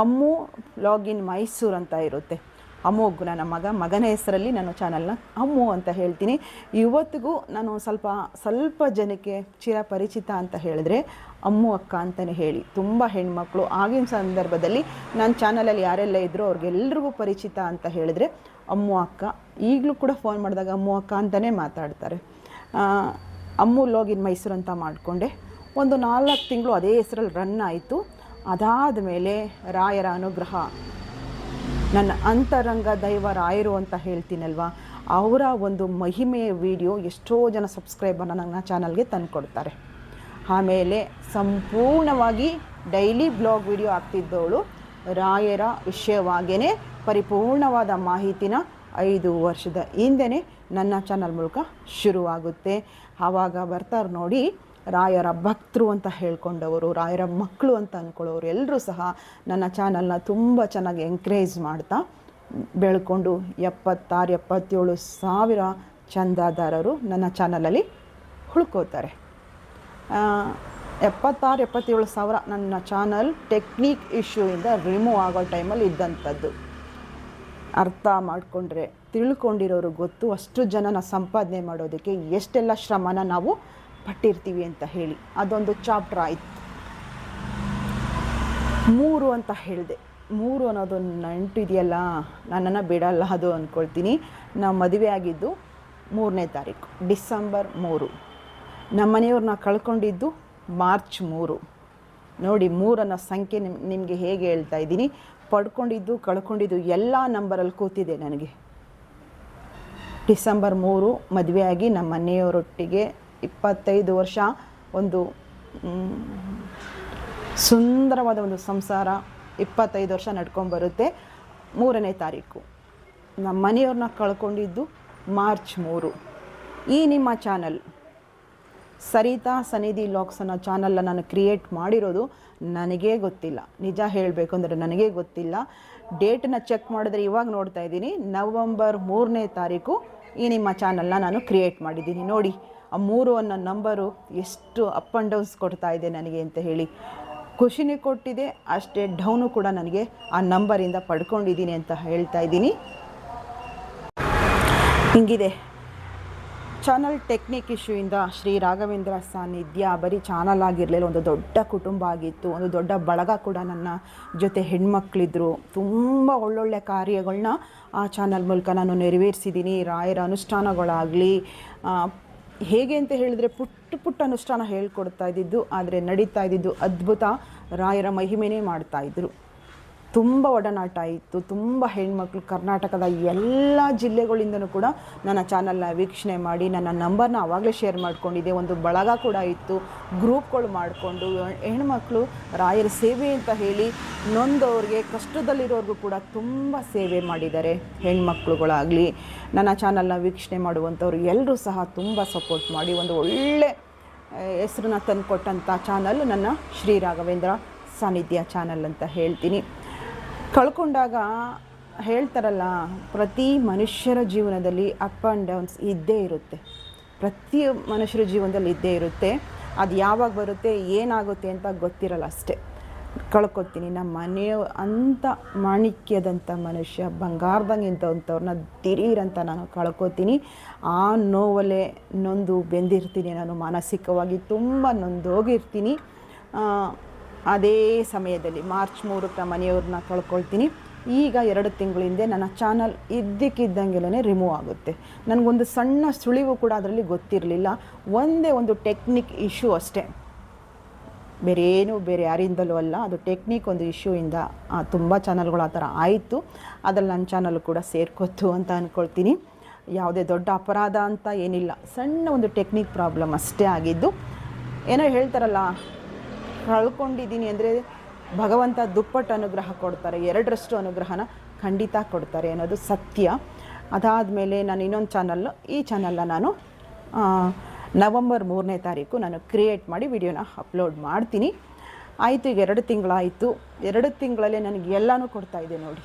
ಅಮ್ಮು ಲಾಗಿನ್ ಮೈಸೂರು ಅಂತ ಇರುತ್ತೆ. ಅಮ್ಮಗು ನನ್ನ ಮಗ, ಮಗನ ಹೆಸರಲ್ಲಿ ನಾನು ಚಾನಲ್ನ ಅಮ್ಮು ಅಂತ ಹೇಳ್ತೀನಿ. ಇವತ್ತಿಗೂ ನಾನು ಸ್ವಲ್ಪ ಸ್ವಲ್ಪ ಜನಕ್ಕೆ ಚಿರ ಪರಿಚಿತ ಅಂತ ಹೇಳಿದ್ರೆ ಅಮ್ಮು ಅಕ್ಕ ಅಂತಲೇ ಹೇಳಿ. ತುಂಬ ಹೆಣ್ಮಕ್ಳು. ಆಗಿನ ಸಂದರ್ಭದಲ್ಲಿ ನನ್ನ ಚಾನಲಲ್ಲಿ ಯಾರೆಲ್ಲ ಇದ್ದರೂ ಅವ್ರಿಗೆಲ್ರಿಗೂ ಪರಿಚಿತ ಅಂತ ಹೇಳಿದ್ರೆ ಅಮ್ಮು ಅಕ್ಕ. ಈಗಲೂ ಕೂಡ ಫೋನ್ ಮಾಡಿದಾಗ ಅಮ್ಮು ಅಕ್ಕ ಅಂತಲೇ ಮಾತಾಡ್ತಾರೆ. ಅಮ್ಮು ಲಾಗಿನ್ ಮೈಸೂರು ಅಂತ ಮಾಡಿಕೊಂಡೆ. ಒಂದು ನಾಲ್ಕು ತಿಂಗಳು ಅದೇ ಹೆಸರಲ್ಲಿ ರನ್ ಆಯಿತು. ಅದಾದ ಮೇಲೆ ರಾಯರ ಅನುಗ್ರಹ. ನನ್ನ ಅಂತರಂಗ ದೈವ ರಾಯರು ಅಂತ ಹೇಳ್ತೀನಲ್ವ? ಅವರ ಒಂದು ಮಹಿಮೆಯ ವಿಡಿಯೋ ಎಷ್ಟೋ ಜನ ಸಬ್ಸ್ಕ್ರೈಬರ್ನ ನನ್ನ ಚಾನಲ್ಗೆ ತಂದುಕೊಡ್ತಾರೆ. ಆಮೇಲೆ ಸಂಪೂರ್ಣವಾಗಿ ಡೈಲಿ ಬ್ಲಾಗ್ ವಿಡಿಯೋ ಆಗ್ತಿದ್ದವಳು ರಾಯರ ವಿಷಯವಾಗೇ ಪರಿಪೂರ್ಣವಾದ ಮಾಹಿತಿನ ಐದು ವರ್ಷದ ಹಿಂದೆಯೇ ನನ್ನ ಚಾನಲ್ ಮೂಲಕ ಶುರುವಾಗುತ್ತೆ. ಆವಾಗ ಬರ್ತಾರೆ ನೋಡಿ ರಾಯರ ಭಕ್ತರು ಅಂತ ಹೇಳ್ಕೊಂಡವರು, ರಾಯರ ಮಕ್ಕಳು ಅಂತ ಅಂದ್ಕೊಳ್ಳೋರು ಎಲ್ಲರೂ ಸಹ ನನ್ನ ಚಾನಲ್ನ ತುಂಬ ಚೆನ್ನಾಗಿ ಎಂಕರೇಜ್ ಮಾಡ್ತಾ ಬೆಳ್ಕೊಂಡು ಎಪ್ಪತ್ತಾರು, ಎಪ್ಪತ್ತೇಳು ಸಾವಿರ ಚಂದಾದಾರರು ನನ್ನ ಚಾನಲಲ್ಲಿ ಹುಳ್ಕೋತಾರೆ. ಎಪ್ಪತ್ತಾರು, ಎಪ್ಪತ್ತೇಳು ಸಾವಿರ ನನ್ನ ಚಾನಲ್ ಟೆಕ್ನಿಕ್ ಇಶ್ಯೂಯಿಂದ ರಿಮೂವ್ ಆಗೋ ಟೈಮಲ್ಲಿ ಇದ್ದಂಥದ್ದು. ಅರ್ಥ ಮಾಡಿಕೊಂಡ್ರೆ ತಿಳ್ಕೊಂಡಿರೋರು ಗೊತ್ತು ಅಷ್ಟು ಜನನ ಸಂಪಾದನೆ ಮಾಡೋದಕ್ಕೆ ಎಷ್ಟೆಲ್ಲ ಶ್ರಮನ ನಾವು ಪಟ್ಟಿರ್ತೀವಿ ಅಂತ ಹೇಳಿ. ಅದೊಂದು ಚಾಪ್ಟರ್ ಆಯಿತು. ಮೂರು ಅಂತ ಹೇಳಿದೆ. ಮೂರು ಅನ್ನೋದು ನಂಟಿದೆಯಲ್ಲ ನನ್ನನ್ನು ಬಿಡಲ್ಲ ಅದು ಅಂದ್ಕೊಳ್ತೀನಿ ನಾವು ಮದುವೆ ಆಗಿದ್ದು ಮೂರನೇ ತಾರೀಕು, ಡಿಸೆಂಬರ್ ಮೂರು. ನಮ್ಮ ಮನೆಯವ್ರನ್ನ ಕಳ್ಕೊಂಡಿದ್ದು ಮಾರ್ಚ್ ಮೂರು. ನೋಡಿ, ಮೂರನ್ನೋ ಸಂಖ್ಯೆ ನಿಮ್, ನಿಮಗೆ ಹೇಗೆ ಹೇಳ್ತಾ ಇದ್ದೀನಿ. ಪಡ್ಕೊಂಡಿದ್ದು, ಕಳ್ಕೊಂಡಿದ್ದು ಎಲ್ಲ ನಂಬರಲ್ಲಿ ಕೂತಿದೆ ನನಗೆ. ಡಿಸೆಂಬರ್ ಮೂರು ಮದುವೆಯಾಗಿ ನಮ್ಮ ಮನೆಯವರೊಟ್ಟಿಗೆ ಇಪ್ಪತ್ತೈದು ವರ್ಷ ಒಂದು ಸುಂದರವಾದ ಒಂದು ಸಂಸಾರ ಇಪ್ಪತ್ತೈದು ವರ್ಷ ನಡ್ಕೊಂಬರುತ್ತೆ ಮೂರನೇ ತಾರೀಕು. ನಮ್ಮ ಮನೆಯವ್ರನ್ನ ಕಳ್ಕೊಂಡಿದ್ದು ಮಾರ್ಚ್ ಮೂರು. ಈ ನಿಮ್ಮ ಚಾನಲ್, ಸರಿತಾ ಸನಿಧಿ ಲಾಕ್ಸ್ ಅನ್ನೋ ಚಾನಲ್ನ ನಾನು ಕ್ರಿಯೇಟ್ ಮಾಡಿರೋದು ನನಗೇ ಗೊತ್ತಿಲ್ಲ. ನಿಜ ಹೇಳಬೇಕು ಅಂದರೆ ನನಗೇ ಗೊತ್ತಿಲ್ಲ. ಡೇಟನ್ನ ಚೆಕ್ ಮಾಡಿದ್ರೆ ಇವಾಗ ನೋಡ್ತಾ ಇದ್ದೀನಿ. ನವಂಬರ್ ಮೂರನೇ ತಾರೀಕು ಈ ನಿಮ್ಮ ಚಾನಲ್ನ ನಾನು ಕ್ರಿಯೇಟ್ ಮಾಡಿದ್ದೀನಿ. ನೋಡಿ ಆ ಮೂರು ಅನ್ನೋ ನಂಬರು ಎಷ್ಟು ಅಪ್ ಆ್ಯಂಡ್ ಡೌನ್ಸ್ ಕೊಡ್ತಾ ಇದೆ ನನಗೆ ಅಂತ ಹೇಳಿ ಖುಷಿನೇ ಕೊಟ್ಟಿದೆ, ಅಷ್ಟೇ ಡೌನು ಕೂಡ ನನಗೆ ಆ ನಂಬರಿಂದ ಪಡ್ಕೊಂಡಿದ್ದೀನಿ ಅಂತ ಹೇಳ್ತಾ ಇದ್ದೀನಿ. ಹಿಂಗಿದೆ. ಚಾನಲ್ ಟೆಕ್ನಿಕ್ ಇಶ್ಯೂಯಿಂದ ಶ್ರೀ ರಾಘವೇಂದ್ರ ಸಾನ್ನಿಧ್ಯ, ಬರೀ ಚಾನಲ್ ಆಗಿರಲಿಲ್ಲ, ಒಂದು ದೊಡ್ಡ ಕುಟುಂಬ ಆಗಿತ್ತು, ಒಂದು ದೊಡ್ಡ ಬಳಗ ಕೂಡ ನನ್ನ ಜೊತೆ ಹೆಣ್ಮಕ್ಳಿದ್ರು. ತುಂಬ ಒಳ್ಳೊಳ್ಳೆ ಕಾರ್ಯಗಳನ್ನ ಆ ಚಾನಲ್ ಮೂಲಕ ನಾನು ನೆರವೇರಿಸಿದ್ದೀನಿ. ರಾಯರ ಅನುಷ್ಠಾನಗಳಾಗಲಿ ಹೇಗೆ ಅಂತ ಹೇಳಿದರೆ ಪುಟ್ಟ ಪುಟ್ಟ ಅನುಷ್ಠಾನ ಹೇಳ್ಕೊಡ್ತಾ ಇದ್ದಿದ್ದು, ಆದರೆ ನಡೀತಾ ಇದ್ದಿದ್ದು ಅದ್ಭುತ. ರಾಯರ ಮಹಿಮೆನೇ ಮಾಡ್ತಾಯಿದ್ರು ತುಂಬ ಒಡನಾಟ ಇತ್ತು, ತುಂಬ ಹೆಣ್ಮಕ್ಳು ಕರ್ನಾಟಕದ ಎಲ್ಲ ಜಿಲ್ಲೆಗಳಿಂದನೂ ಕೂಡ ನನ್ನ ಚಾನಲ್ನ ವೀಕ್ಷಣೆ ಮಾಡಿ, ನನ್ನ ನಂಬರ್ನ ಆವಾಗಲೇ ಶೇರ್ ಮಾಡಿಕೊಂಡಿದ್ದೆ. ಒಂದು ಬಳಗ ಕೂಡ ಇತ್ತು, ಗ್ರೂಪ್ಗಳು ಮಾಡಿಕೊಂಡು, ಹೆಣ್ಮಕ್ಳು ರಾಯರ ಸೇವೆ ಅಂತ ಹೇಳಿ ನೊಂದವ್ರಿಗೆ, ಕಷ್ಟದಲ್ಲಿರೋರ್ಗೂ ಕೂಡ ತುಂಬ ಸೇವೆ ಮಾಡಿದ್ದಾರೆ ಹೆಣ್ಮಕ್ಳುಗಳಾಗಲಿ. ನನ್ನ ಚಾನಲ್ನ ವೀಕ್ಷಣೆ ಮಾಡುವಂಥವ್ರು ಎಲ್ಲರೂ ಸಹ ತುಂಬ ಸಪೋರ್ಟ್ ಮಾಡಿ, ಒಂದು ಒಳ್ಳೆ ಹೆಸರನ್ನ ತಂದುಕೊಟ್ಟಂಥ ಚಾನಲ್ ನನ್ನ ಶ್ರೀ ರಾಘವೇಂದ್ರ ಸಾನ್ನಿಧ್ಯ ಚಾನಲ್ ಅಂತ ಹೇಳ್ತೀನಿ. ಕಳ್ಕೊಂಡಾಗ ಹೇಳ್ತಾರಲ್ಲ, ಪ್ರತಿ ಮನುಷ್ಯರ ಜೀವನದಲ್ಲಿ ಅಪ್ ಆ್ಯಂಡ್ ಡೌನ್ಸ್ ಇದ್ದೇ ಇರುತ್ತೆ. ಪ್ರತಿ ಮನುಷ್ಯರ ಜೀವನದಲ್ಲಿ ಇದ್ದೇ ಇರುತ್ತೆ. ಅದು ಯಾವಾಗ ಬರುತ್ತೆ, ಏನಾಗುತ್ತೆ ಅಂತ ಗೊತ್ತಿರಲ್ಲ ಅಷ್ಟೇ. ಕಳ್ಕೊತೀನಿ ನಮ್ಮ ಮನೆಯ ಅಂಥ ಮಾಣಿಕ್ಯದಂಥ ಮನುಷ್ಯ ಬಂಗಾರದಂಗೆ ಇಂಥವಂಥವ್ರನ್ನ ದಿಢೀರಂತ ನಾನು ಕಳ್ಕೊತೀನಿ ಆ ನೋವಲ್ಲೇ ನೊಂದು ಬೆಂದಿರ್ತೀನಿ, ನಾನು ಮಾನಸಿಕವಾಗಿ ತುಂಬ ನೊಂದೋಗಿರ್ತೀನಿ. ಅದೇ ಸಮಯದಲ್ಲಿ ಮಾರ್ಚ್ ಮೂರಕ್ಕೆ ಮನೆಯವ್ರನ್ನ ಕಳ್ಕೊಳ್ತೀನಿ. ಈಗ ಎರಡು ತಿಂಗಳ ಹಿಂದೆ ನನ್ನ ಚಾನಲ್ ಇದ್ದಕ್ಕಿದ್ದಂಗೆಲೇ ರಿಮೂವ್ ಆಗುತ್ತೆ. ನನಗೊಂದು ಸಣ್ಣ ಸುಳಿವು ಕೂಡ ಅದರಲ್ಲಿ ಗೊತ್ತಿರಲಿಲ್ಲ. ಒಂದೇ ಒಂದು ಟೆಕ್ನಿಕ್ ಇಶ್ಯೂ ಅಷ್ಟೇ. ಬೇರೆ ಏನು ಬೇರೆ ಯಾರಿಂದಲೂ ಅಲ್ಲ, ಅದು ಟೆಕ್ನಿಕ್ ಒಂದು ಇಶ್ಯೂಯಿಂದ ತುಂಬ ಚಾನಲ್ಗಳು ಆ ಥರ ಆಯಿತು. ಅದ್ರಲ್ಲಿ ನನ್ನ ಚಾನಲ್ ಕೂಡ ಸೇರ್ಕೊತು ಅಂತ ಅಂದ್ಕೊಳ್ತೀನಿ ಯಾವುದೇ ದೊಡ್ಡ ಅಪರಾಧ ಅಂತ ಏನಿಲ್ಲ. ಸಣ್ಣ ಒಂದು ಟೆಕ್ನಿಕ್ ಪ್ರಾಬ್ಲಮ್ ಅಷ್ಟೇ ಆಗಿದ್ದು. ಏನೋ ಹೇಳ್ತಾರಲ್ಲ ಕಳ್ಕೊಂಡಿದ್ದೀನಿ ಅಂದರೆ ಭಗವಂತ ದುಪ್ಪಟ್ಟು ಅನುಗ್ರಹ ಕೊಡ್ತಾರೆ, ಎರಡರಷ್ಟು ಅನುಗ್ರಹನ ಖಂಡಿತ ಕೊಡ್ತಾರೆ ಅನ್ನೋದು ಸತ್ಯ. ಅದಾದ ಮೇಲೆ ನಾನು ಇನ್ನೊಂದು ಚಾನಲ್ ಈ ಚಾನಲ್ನ ನಾನು ನವಂಬರ್ ಮೂರನೇ ತಾರೀಕು ನಾನು ಕ್ರಿಯೇಟ್ ಮಾಡಿ ವಿಡಿಯೋನ ಅಪ್ಲೋಡ್ ಮಾಡ್ತೀನಿ. ಆಯಿತು, ಈಗ ಎರಡು ತಿಂಗಳಾಯಿತು. ಎರಡು ತಿಂಗಳಲ್ಲೇ ನನಗೆ ಎಲ್ಲನೂ ಇದೆ ನೋಡಿ.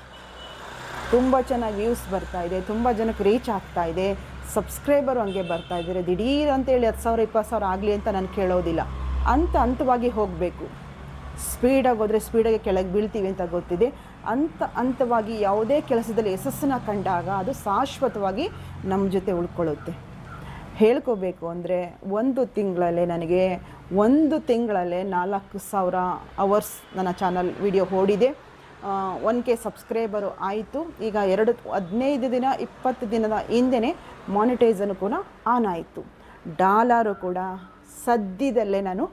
ತುಂಬ ಚೆನ್ನಾಗಿ ವ್ಯೂಸ್ ಬರ್ತಾ ಇದೆ, ತುಂಬ ಜನಕ್ಕೆ ರೀಚ್ ಆಗ್ತಾ ಇದೆ. ಸಬ್ಸ್ಕ್ರೈಬರು ಹಂಗೆ ಬರ್ತಾ ಇದ್ದಾರೆ. ದಿಢೀರ್ ಅಂತೇಳಿ ಹತ್ತು ಸಾವಿರ, ಇಪ್ಪತ್ತು ಸಾವಿರ ಆಗಲಿ ಅಂತ ನಾನು ಕೇಳೋದಿಲ್ಲ. ಹಂತ ಹಂತವಾಗಿ ಹೋಗಬೇಕು. ಸ್ಪೀಡಾಗಿ ಹೋದರೆ ಸ್ಪೀಡಾಗಿ ಕೆಳಗೆ ಬೀಳ್ತೀವಿ ಅಂತ ಗೊತ್ತಿದೆ. ಅಂತ ಹಂತವಾಗಿ ಯಾವುದೇ ಕೆಲಸದಲ್ಲಿ ಯಶಸ್ಸನ್ನು ಕಂಡಾಗ ಅದು ಶಾಶ್ವತವಾಗಿ ನಮ್ಮ ಜೊತೆ ಉಳ್ಕೊಳ್ಳುತ್ತೆ. ಹೇಳ್ಕೋಬೇಕು ಅಂದರೆ ಒಂದು ತಿಂಗಳಲ್ಲೇ ನನಗೆ ಒಂದು ತಿಂಗಳಲ್ಲೇ ನಾಲ್ಕು ಸಾವಿರ ಅವರ್ಸ್ ನನ್ನ ಚಾನಲ್ ವಿಡಿಯೋ ಓಡಿದೆ. ಒನ್ ಕೆ ಸಬ್ಸ್ಕ್ರೈಬರು ಆಯಿತು. ಈಗ ಎರಡು, ಹದಿನೈದು ದಿನ, ಇಪ್ಪತ್ತು ದಿನದ ಹಿಂದೆಯೇ ಮಾನಿಟೈಸನ್ನು ಕೂಡ ಆನ್ ಆಯಿತು. ಡಾಲರು ಕೂಡ ಸದ್ಯದಲ್ಲೇ ನಾನು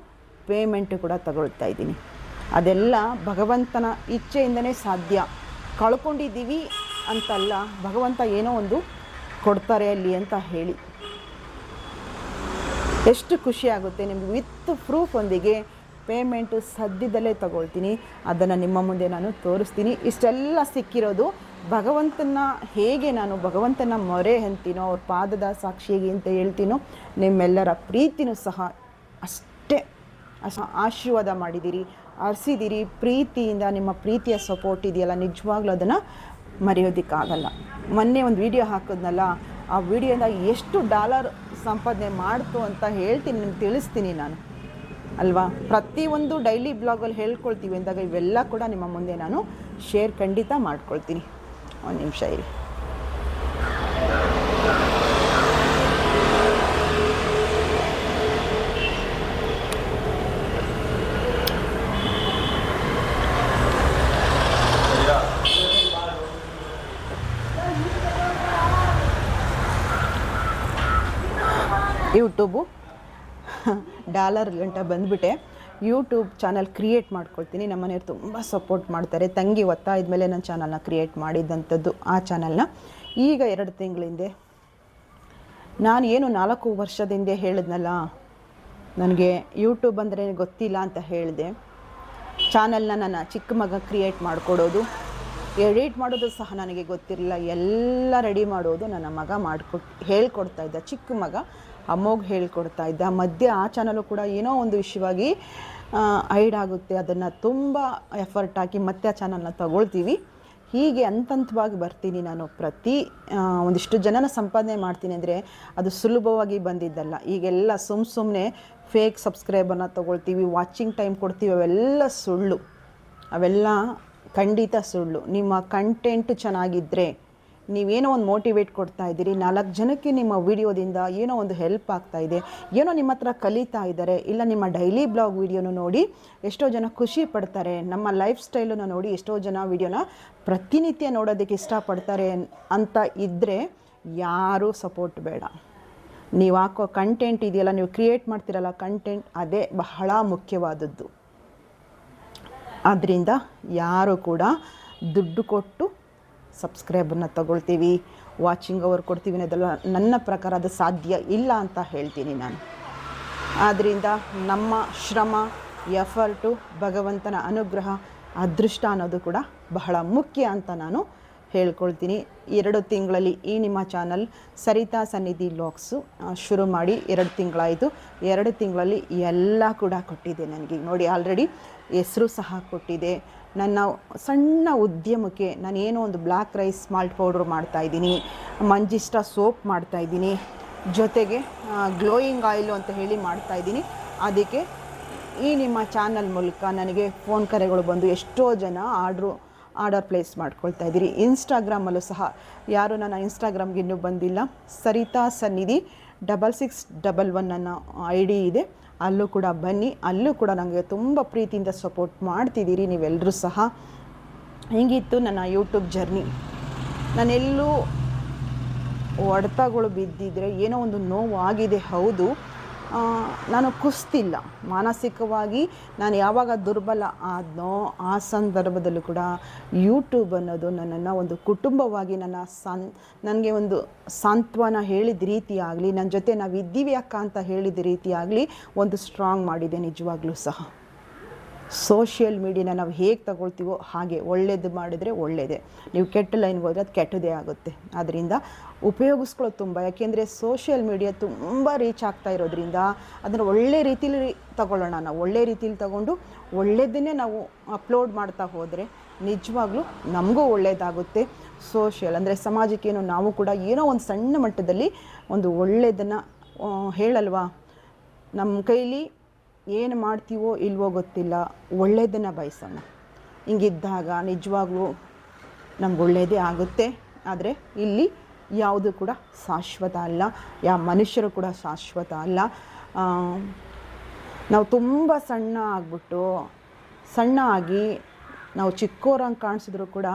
ಪೇಮೆಂಟು ಕೂಡ ತಗೊಳ್ತಾ ಇದ್ದೀನಿ. ಅದೆಲ್ಲ ಭಗವಂತನ ಇಚ್ಛೆಯಿಂದನೇ ಸಾಧ್ಯ. ಕಳ್ಕೊಂಡಿದ್ದೀವಿ ಅಂತಲ್ಲ, ಭಗವಂತ ಏನೋ ಒಂದು ಕೊಡ್ತಾರೆ ಅಲ್ಲಿ ಅಂತ ಹೇಳಿ. ಎಷ್ಟು ಖುಷಿ ಆಗುತ್ತೆ, ನಿಮ್ಗೆ ವಿತ್ ಪ್ರೂಫೊಂದಿಗೆ ಪೇಮೆಂಟು ಸದ್ಯದಲ್ಲೇ ತಗೊಳ್ತೀನಿ. ಅದನ್ನು ನಿಮ್ಮ ಮುಂದೆ ನಾನು ತೋರಿಸ್ತೀನಿ. ಇಷ್ಟೆಲ್ಲ ಸಿಕ್ಕಿರೋದು ಭಗವಂತನ ಹೇಗೆ ನಾನು ಭಗವಂತನ ಮೊರೆ ಅಂತೀನೋ, ಅವ್ರ ಪಾದದ ಸಾಕ್ಷಿಗೆ ಅಂತ ಹೇಳ್ತೀನೋ, ನಿಮ್ಮೆಲ್ಲರ ಪ್ರೀತಿನೂ ಸಹ ಅಷ್ಟೇ. ಅಷ್ಟು ಆಶೀರ್ವಾದ ಮಾಡಿದ್ದೀರಿ, ಅರ್ಸಿದ್ದೀರಿ. ಪ್ರೀತಿಯಿಂದ, ನಿಮ್ಮ ಪ್ರೀತಿಯ ಸಪೋರ್ಟ್ ಇದೆಯಲ್ಲ, ನಿಜವಾಗ್ಲೂ ಅದನ್ನು ಮರೆಯೋದಕ್ಕಾಗಲ್ಲ. ಮೊನ್ನೆ ಒಂದು ವಿಡಿಯೋ ಹಾಕಿದ್ನಲ್ಲ, ಆ ವಿಡಿಯೋದ ಎಷ್ಟು ಡಾಲರ್ ಸಂಪಾದನೆ ಮಾಡ್ತು ಅಂತ ಹೇಳ್ತೀನಿ, ನಿಮ್ಗೆ ತಿಳಿಸ್ತೀನಿ ನಾನು. ಅಲ್ವಾ? ಪ್ರತಿಯೊಂದು ಡೈಲಿ ಬ್ಲಾಗಲ್ಲಿ ಹೇಳ್ಕೊಳ್ತೀವಿ ಅಂದಾಗ ಇವೆಲ್ಲ ಕೂಡ ನಿಮ್ಮ ಮುಂದೆ ನಾನು ಶೇರ್ ಖಂಡಿತ ಮಾಡ್ಕೊಳ್ತೀನಿ. ಒಂದು ನಿಮಿಷ ಇರಿ ಯೂಟ್ಯೂಬು ಡಾಲರ್ ಗಂಟ ಬಂದುಬಿಟ್ಟೆ ಯೂಟ್ಯೂಬ್ ಚಾನಲ್ ಕ್ರಿಯೇಟ್ ಮಾಡ್ಕೊಳ್ತೀನಿ. ನಮ್ಮ ಮನೆಯವ್ರು ತುಂಬ ಸಪೋರ್ಟ್ ಮಾಡ್ತಾರೆ. ತಂಗಿ ಒತ್ತಾಯದ ಮೇಲೆ ನನ್ನ ಚಾನಲ್ನ ಕ್ರಿಯೇಟ್ ಮಾಡಿದ್ದಂಥದ್ದು ಆ ಚಾನಲ್ನ. ಈಗ ಎರಡು ತಿಂಗಳ ಹಿಂದೆ ನಾನು ಏನು ನಾಲ್ಕು ವರ್ಷದಿಂದ ಹೇಳಿದ್ನಲ್ಲ, ನನಗೆ ಯೂಟ್ಯೂಬ್ ಅಂದರೆ ಗೊತ್ತಿಲ್ಲ ಅಂತ ಹೇಳಿದೆ. ಚಾನಲ್ನ ನನ್ನ ಚಿಕ್ಕ ಮಗ ಕ್ರಿಯೇಟ್ ಮಾಡಿಕೊಡೋದು. ಎಡಿಟ್ ಮಾಡೋದು ಸಹ ನನಗೆ ಗೊತ್ತಿರಲಿಲ್ಲ. ಎಲ್ಲ ರೆಡಿ ಮಾಡೋದು ನನ್ನ ಮಗ ಮಾಡಿಕೊಟ್ ಹೇಳ್ಕೊಡ್ತಾ ಇದ್ದ. ಚಿಕ್ಕ ಮಗ ಅಮ್ಮೋಗೆ ಹೇಳ್ಕೊಡ್ತಾ ಇದ್ದ. ಮಧ್ಯೆ ಆ ಚಾನಲು ಕೂಡ ಏನೋ ಒಂದು ವಿಷಯವಾಗಿ ಐಡ್ ಆಗುತ್ತೆ. ಅದನ್ನು ತುಂಬ ಎಫರ್ಟ್ ಹಾಕಿ ಮತ್ತೆ ಆ ಚಾನಲ್ನ ತಗೊಳ್ತೀವಿ. ಹೀಗೆ ಅಂತಂತವಾಗಿ ಬರ್ತೀನಿ ನಾನು ಪ್ರತಿ ಒಂದಿಷ್ಟು ಜನನ ಸಂಪಾದನೆ ಮಾಡ್ತೀನಿ ಅಂದರೆ ಅದು ಸುಲಭವಾಗಿ ಬಂದಿದ್ದಲ್ಲ. ಈಗೆಲ್ಲ ಸುಮ್ಮ ಸುಮ್ಮನೆ ಫೇಕ್ ಸಬ್ಸ್ಕ್ರೈಬರ್ನ ತೊಗೊಳ್ತೀವಿ ವಾಚಿಂಗ್ ಟೈಮ್ ಕೊಡ್ತೀವಿ, ಅವೆಲ್ಲ ಸುಳ್ಳು. ಅವೆಲ್ಲ ಖಂಡಿತ ಸುಳ್ಳು. ನಿಮ್ಮ ಕಂಟೆಂಟ್ ಚೆನ್ನಾಗಿದ್ದರೆ ನೀವೇನೋ ಒಂದು ಮೋಟಿವೇಟ್ ಕೊಡ್ತಾ ಇದ್ದೀರಿ, ನಾಲ್ಕು ಜನಕ್ಕೆ ನಿಮ್ಮ ವಿಡಿಯೋದಿಂದ ಏನೋ ಒಂದು ಹೆಲ್ಪ್ ಆಗ್ತಾ ಇದೆ, ಏನೋ ನಿಮ್ಮ ಹತ್ರ ಕಲಿತಾ ಇದ್ದಾರೆ, ಇಲ್ಲ ನಿಮ್ಮ ಡೈಲಿ ಬ್ಲಾಗ್ ವಿಡಿಯೋನು ನೋಡಿ ಎಷ್ಟೋ ಜನ ಖುಷಿ ಪಡ್ತಾರೆ, ನಮ್ಮ ಲೈಫ್ ಸ್ಟೈಲನ್ನು ನೋಡಿ ಎಷ್ಟೋ ಜನ ವಿಡಿಯೋನ ಪ್ರತಿನಿತ್ಯ ನೋಡೋದಕ್ಕೆ ಇಷ್ಟಪಡ್ತಾರೆ ಅಂತ ಇದ್ದರೆ ಯಾರೂ ಸಪೋರ್ಟ್ ಬೇಡ. ನೀವು ಹಾಕೋ ಕಂಟೆಂಟ್ ಇದೆಯಲ್ಲ, ನೀವು ಕ್ರಿಯೇಟ್ ಮಾಡ್ತಿರಲ್ಲ ಕಂಟೆಂಟ್ ಅದೇ ಬಹಳ ಮುಖ್ಯವಾದದ್ದು. ಆದ್ದರಿಂದ ಯಾರು ಕೂಡ ದುಡ್ಡು ಕೊಟ್ಟು ಸಬ್ಸ್ಕ್ರೈಬರ್ನ ತಗೊಳ್ತೀವಿ ವಾಚಿಂಗ್ ಅವರ್ ಕೊಡ್ತೀವಿ ಅನ್ನೋದೆಲ್ಲ ನನ್ನ ಪ್ರಕಾರ ಅದು ಸಾಧ್ಯ ಇಲ್ಲ ಅಂತ ಹೇಳ್ತೀನಿ ನಾನು. ಆದ್ದರಿಂದ ನಮ್ಮ ಶ್ರಮ ಎಫರ್ಟು ಭಗವಂತನ ಅನುಗ್ರಹ, ಅದೃಷ್ಟ ಅನ್ನೋದು ಕೂಡ ಬಹಳ ಮುಖ್ಯ ಅಂತ ನಾನು ಹೇಳ್ಕೊಳ್ತೀನಿ. ಎರಡು ತಿಂಗಳಲ್ಲಿ ಈ ನಿಮ್ಮ ಚಾನಲ್ ಸರಿತಾ ಸನ್ನಿಧಿ ಲಾಕ್ಸು ಶುರು ಮಾಡಿ ಎರಡು ತಿಂಗಳಾಯಿತು. ಎರಡು ತಿಂಗಳಲ್ಲಿ ಎಲ್ಲ ಕೂಡ ಕೊಟ್ಟಿದೆ ನನಗೆ. ನೋಡಿ ಆಲ್ರೆಡಿ ಹೆಸರು ಸಹ ಕೊಟ್ಟಿದೆ. ನನ್ನ ಸಣ್ಣ ಉದ್ಯಮಕ್ಕೆ ನಾನು ಏನೋ ಒಂದು ಬ್ಲ್ಯಾಕ್ ರೈಸ್ ಮಾಲ್ಟ್ ಪೌಡ್ರ್ ಮಾಡ್ತಾಯಿದ್ದೀನಿ ಮಂಜಿಷ್ಟ ಸೋಪ್ ಮಾಡ್ತಾಯಿದ್ದೀನಿ ಜೊತೆಗೆ ಗ್ಲೋಯಿಂಗ್ ಆಯಿಲು ಅಂತ ಹೇಳಿ ಮಾಡ್ತಾಯಿದ್ದೀನಿ ಅದಕ್ಕೆ ಈ ನಿಮ್ಮ ಚಾನಲ್ ಮೂಲಕ ನನಗೆ ಫೋನ್ ಕರೆಗಳು ಬಂದು ಎಷ್ಟೋ ಜನ ಆರ್ಡ್ರು, ಆರ್ಡರ್ ಪ್ಲೇಸ್ ಮಾಡ್ಕೊಳ್ತಾ ಇದ್ದೀರಿ. ಇನ್ಸ್ಟಾಗ್ರಾಮಲ್ಲೂ ಸಹ ಯಾರು ನನ್ನ ಇನ್ಸ್ಟಾಗ್ರಾಮ್ಗೆ ಇನ್ನೂ ಬಂದಿಲ್ಲ. Sarita Sannidhi double six double one ನನ್ನ ಐ ಡಿ ಇದೆ. ಅಲ್ಲೂ ಕೂಡ ಬನ್ನಿ, ಅಲ್ಲೂ ಕೂಡ ನನಗೆ ತುಂಬ ಪ್ರೀತಿಯಿಂದ ಸಪೋರ್ಟ್ ಮಾಡ್ತಿದ್ದೀರಿ ನೀವೆಲ್ಲರೂ ಸಹ. ಹಿಂಗಿತ್ತು ನನ್ನ ಯೂಟ್ಯೂಬ್ ಜರ್ನಿ ನಾನೆಲ್ಲೂ ಒಡೆತಗಳು ಬಿದ್ದಿದ್ರೆ ಏನೋ ಒಂದು ನೋವು ಆಗಿದೆ ಹೌದು. ನಾನು ಕುಸ್ತಿಲ್ಲ. ಮಾನಸಿಕವಾಗಿ ನಾನು ಯಾವಾಗ ದುರ್ಬಲ ಆದನೋ ಆ ಸಂದರ್ಭದಲ್ಲೂ ಕೂಡ ಯೂಟ್ಯೂಬ್ ಅನ್ನೋದು ನನ್ನನ್ನು ಒಂದು ಕುಟುಂಬವಾಗಿ ನನ್ನ ಸಾನ್ ನನಗೆ ಒಂದು ಸಾಂತ್ವನ ಹೇಳಿದ ರೀತಿ ಆಗಲಿ ನನ್ನ ಜೊತೆ ನಾವು ಇದ್ದೀವಿ ಅಕ್ಕ ಅಂತ ಹೇಳಿದ ರೀತಿ ಆಗಲಿ, ಒಂದು ಸ್ಟ್ರಾಂಗ್ ಮಾಡಿದೆ ನಿಜವಾಗ್ಲೂ ಸಹ. ಸೋಷಿಯಲ್ ಮೀಡಿಯಾನ ನಾವು ಹೇಗೆ ತಗೊಳ್ತೀವೋ ಹಾಗೆ ಒಳ್ಳೇದು ಮಾಡಿದರೆ ಒಳ್ಳೆಯದೇ ನೀವು ಕೆಟ್ಟ ಲೈನ್ಗೆ ಹೋದರೆ ಅದು ಕೆಟ್ಟದೇ ಆಗುತ್ತೆ. ಆದ್ದರಿಂದ ಉಪಯೋಗಿಸ್ಕೊಳ್ಳೋದು ತುಂಬ, ಯಾಕೆಂದರೆ ಸೋಷಿಯಲ್ ಮೀಡಿಯಾ ತುಂಬ ರೀಚ್ ಆಗ್ತಾ ಇರೋದ್ರಿಂದ ಅದನ್ನು ಒಳ್ಳೆ ರೀತಿಲಿ ತಗೊಳ್ಳೋಣ ನಾವು. ಒಳ್ಳೆ ರೀತಿಲಿ ತಗೊಂಡು ಒಳ್ಳೆಯದನ್ನೇ ನಾವು ಅಪ್ಲೋಡ್ ಮಾಡ್ತಾ ಹೋದರೆ ನಿಜವಾಗ್ಲೂ ನಮಗೂ ಒಳ್ಳೆಯದಾಗುತ್ತೆ ಸೋಷಿಯಲ್. ಅಂದರೆ ಸಮಾಜಕ್ಕೇನು ನಾವು ಕೂಡ ಏನೋ ಒಂದು ಸಣ್ಣ ಮಟ್ಟದಲ್ಲಿ ಒಂದು ಒಳ್ಳೆಯದನ್ನು ಹೇಳಲ್ವಾ? ನಮ್ಮ ಕೈಲಿ ಏನು ಮಾಡ್ತೀವೋ ಇಲ್ವೋ ಗೊತ್ತಿಲ್ಲ. ಒಳ್ಳೆಯದನ್ನು ಬಯಸೋಣ ಹಿಂಗಿದ್ದಾಗ ನಿಜವಾಗ್ಲೂ ನಮ್ಗೆ ಒಳ್ಳೆಯದೇ ಆಗುತ್ತೆ. ಆದರೆ ಇಲ್ಲಿ ಯಾವುದು ಕೂಡ ಶಾಶ್ವತ ಅಲ್ಲ. ಯಾವ ಮನುಷ್ಯರು ಕೂಡ ಶಾಶ್ವತ ಅಲ್ಲ. ನಾವು ತುಂಬ ಸಣ್ಣ ಆಗಿಬಿಟ್ಟು ಸಣ್ಣ ಆಗಿ ನಾವು ಚಿಕ್ಕೋರಂಗೆ ಕಾಣಿಸಿದ್ರು ಕೂಡ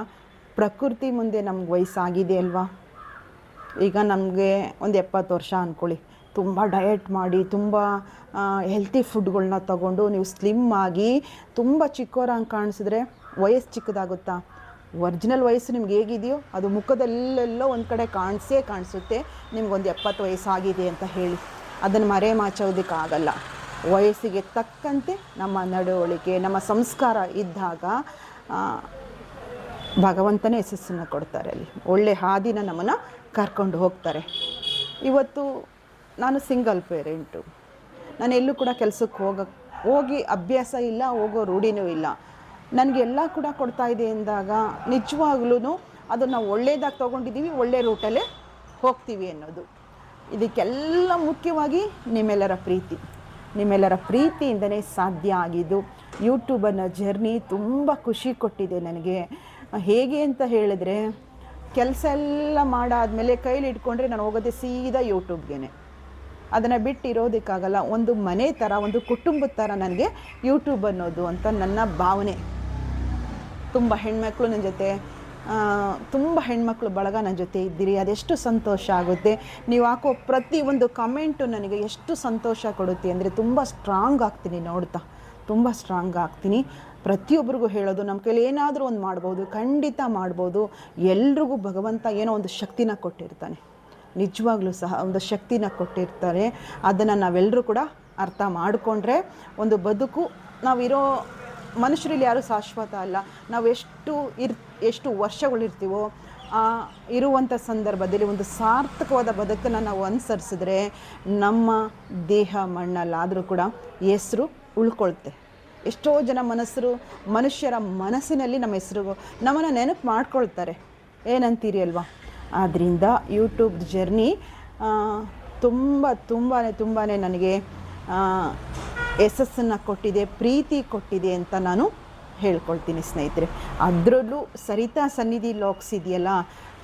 ಪ್ರಕೃತಿ ಮುಂದೆ ನಮ್ಗೆ ವಯಸ್ಸಾಗಿದೆ ಅಲ್ವಾ? ಈಗ ನಮಗೆ ಒಂದು ಎಪ್ಪತ್ತು ವರ್ಷ ಅಂದ್ಕೊಳ್ಳಿ ತುಂಬ ಡಯಟ್ ಮಾಡಿ, ತುಂಬ ಹೆಲ್ತಿ ಫುಡ್ಗಳನ್ನ ತಗೊಂಡು ನೀವು ಸ್ಲಿಮ್ ಆಗಿ ತುಂಬ ಚಿಕ್ಕವರಂಗೆ ಕಾಣಿಸಿದ್ರೆ ವಯಸ್ಸು ಚಿಕ್ಕದಾಗುತ್ತಾ? ಒರಿಜಿನಲ್ ವಯಸ್ಸು ನಿಮ್ಗೆ ಹೇಗಿದೆಯೋ ಅದು ಮುಖದಲ್ಲೆಲ್ಲೋ ಒಂದು ಕಡೆ ಕಾಣಿಸೇ ಕಾಣಿಸುತ್ತೆ. ನಿಮ್ಗೊಂದು ಎಪ್ಪತ್ತು ವಯಸ್ಸಾಗಿದೆ ಅಂತ ಹೇಳಿ. ಅದನ್ನು ಮರೆ ಮಾಚೋದಕ್ಕಾಗಲ್ಲ ವಯಸ್ಸಿಗೆ ತಕ್ಕಂತೆ ನಮ್ಮ ನಡವಳಿಕೆ, ನಮ್ಮ ಸಂಸ್ಕಾರ ಇದ್ದಾಗ ಭಗವಂತನೇ ಯಶಸ್ಸನ್ನು ಕೊಡ್ತಾರೆ ಅಲ್ಲಿ. ಒಳ್ಳೆ ಹಾದಿನ ನಮ್ಮನ್ನು ಕರ್ಕೊಂಡು ಹೋಗ್ತಾರೆ. ಇವತ್ತು ನಾನು ಸಿಂಗಲ್ ಪೇರೆಂಟು ನಾನು ಎಲ್ಲೂ ಕೂಡ ಕೆಲಸಕ್ಕೆ ಹೋಗ, ಹೋಗಿ ಅಭ್ಯಾಸ ಇಲ್ಲ, ಹೋಗೋ ರೂಢಿನೂ ಇಲ್ಲ. ನನಗೆಲ್ಲ ಕೂಡ ಕೊಡ್ತಾ ಇದೆ ಎಂದಾಗ ನಿಜವಾಗ್ಲೂ ಅದನ್ನು ಒಳ್ಳೆಯದಾಗಿ ತೊಗೊಂಡಿದ್ದೀವಿ, ಒಳ್ಳೆ ರೂಟಲ್ಲೇ ಹೋಗ್ತೀವಿ ಅನ್ನೋದು. ಇದಕ್ಕೆಲ್ಲ ಮುಖ್ಯವಾಗಿ ನಿಮ್ಮೆಲ್ಲರ ಪ್ರೀತಿ. ನಿಮ್ಮೆಲ್ಲರ ಪ್ರೀತಿಯಿಂದನೇ ಸಾಧ್ಯ ಆಗಿದ್ದು ಯೂಟ್ಯೂಬ್ ಅನ್ನೋ ಜರ್ನಿ ತುಂಬ ಖುಷಿ ಕೊಟ್ಟಿದೆ ನನಗೆ. ಹೇಗೆ ಅಂತ ಹೇಳಿದ್ರೆ, ಕೆಲಸ ಎಲ್ಲ ಮಾಡಾದ್ಮೇಲೆ ಕೈಲಿ ಇಟ್ಕೊಂಡ್ರೆ ನಾನು ಹೋಗೋದೇ ಸೀದಾ ಯೂಟ್ಯೂಬ್ಗೆ ಅದನ್ನು ಬಿಟ್ಟಿರೋದಕ್ಕಾಗಲ್ಲ. ಒಂದು ಮನೆ ಥರ ಒಂದು ಕುಟುಂಬದ ಥರ ನನಗೆ ಯೂಟ್ಯೂಬ್ ಅನ್ನೋದು ಅಂತ ನನ್ನ ಭಾವನೆ. ತುಂಬ ಹೆಣ್ಮಕ್ಳು ನನ್ನ ಜೊತೆ ತುಂಬ ಹೆಣ್ಮಕ್ಳು ಬಳಗ ನನ್ನ ಜೊತೆ ಇದ್ದೀರಿ, ಅದೆಷ್ಟು ಸಂತೋಷ ಆಗುತ್ತೆ. ನೀವು ಹಾಕೋ ಪ್ರತಿ ಒಂದು ಕಮೆಂಟು ನನಗೆ ಎಷ್ಟು ಸಂತೋಷ ಕೊಡುತ್ತೆ ಅಂದರೆ ತುಂಬ ಸ್ಟ್ರಾಂಗ್ ಆಗ್ತೀನಿ ನೋಡ್ತಾ. ತುಂಬ ಸ್ಟ್ರಾಂಗ್ ಆಗ್ತೀನಿ. ಪ್ರತಿಯೊಬ್ಬರಿಗೂ ಹೇಳೋದು ನಮ್ಮ ಕೈಲಿ ಏನಾದರೂ ಒಂದು ಮಾಡ್ಬೋದು, ಖಂಡಿತ ಮಾಡ್ಬೋದು. ಎಲ್ರಿಗೂ ಭಗವಂತ ಏನೋ ಒಂದು ಶಕ್ತಿನ ಕೊಟ್ಟಿರ್ತಾನೆ. ನಿಜವಾಗ್ಲೂ ಸಹ ಒಂದು ಶಕ್ತಿನ ಕೊಟ್ಟಿರ್ತಾರೆ. ಅದನ್ನು ನಾವೆಲ್ಲರೂ ಕೂಡ ಅರ್ಥ ಮಾಡಿಕೊಂಡ್ರೆ ಒಂದು ಬದುಕು ನಾವಿರೋ ಮನುಷ್ಯರಲ್ಲಿ ಯಾರೂ ಶಾಶ್ವತ ಅಲ್ಲ. ನಾವು ಎಷ್ಟು ಇರ್, ಎಷ್ಟು ವರ್ಷಗಳಿರ್ತೀವೋ ಇರುವಂಥ ಸಂದರ್ಭದಲ್ಲಿ ಒಂದು ಸಾರ್ಥಕವಾದ ಬದುಕನ್ನು ನಾವು ಅನುಸರಿಸಿದ್ರೆ ನಮ್ಮ ದೇಹ ಮಣ್ಣಲ್ಲಾದರೂ ಕೂಡ ಹೆಸರು ಉಳ್ಕೊಳ್ತೆ. ಎಷ್ಟೋ ಜನ ಮನಸ್ಸರು ಮನುಷ್ಯರ ಮನಸ್ಸಿನಲ್ಲಿ ನಮ್ಮ ಹೆಸರು, ನಮ್ಮನ್ನು ನೆನಪು ಮಾಡ್ಕೊಳ್ತಾರೆ. ಏನಂತೀರಿ ಅಲ್ವಾ? ಆದ್ದರಿಂದ ಯೂಟ್ಯೂಬ್ ಜರ್ನಿ ತುಂಬ ತುಂಬಾ ತುಂಬಾ ನನಗೆ ಯಶಸ್ಸನ್ನು ಕೊಟ್ಟಿದೆ, ಪ್ರೀತಿ ಕೊಟ್ಟಿದೆ ಅಂತ ನಾನು ಹೇಳ್ಕೊಳ್ತೀನಿ ಸ್ನೇಹಿತರೆ. ಅದರಲ್ಲೂ ಸರಿತಾ ಸನ್ನಿಧಿ ಲಾಕ್ಸ್ ಇದೆಯಲ್ಲ,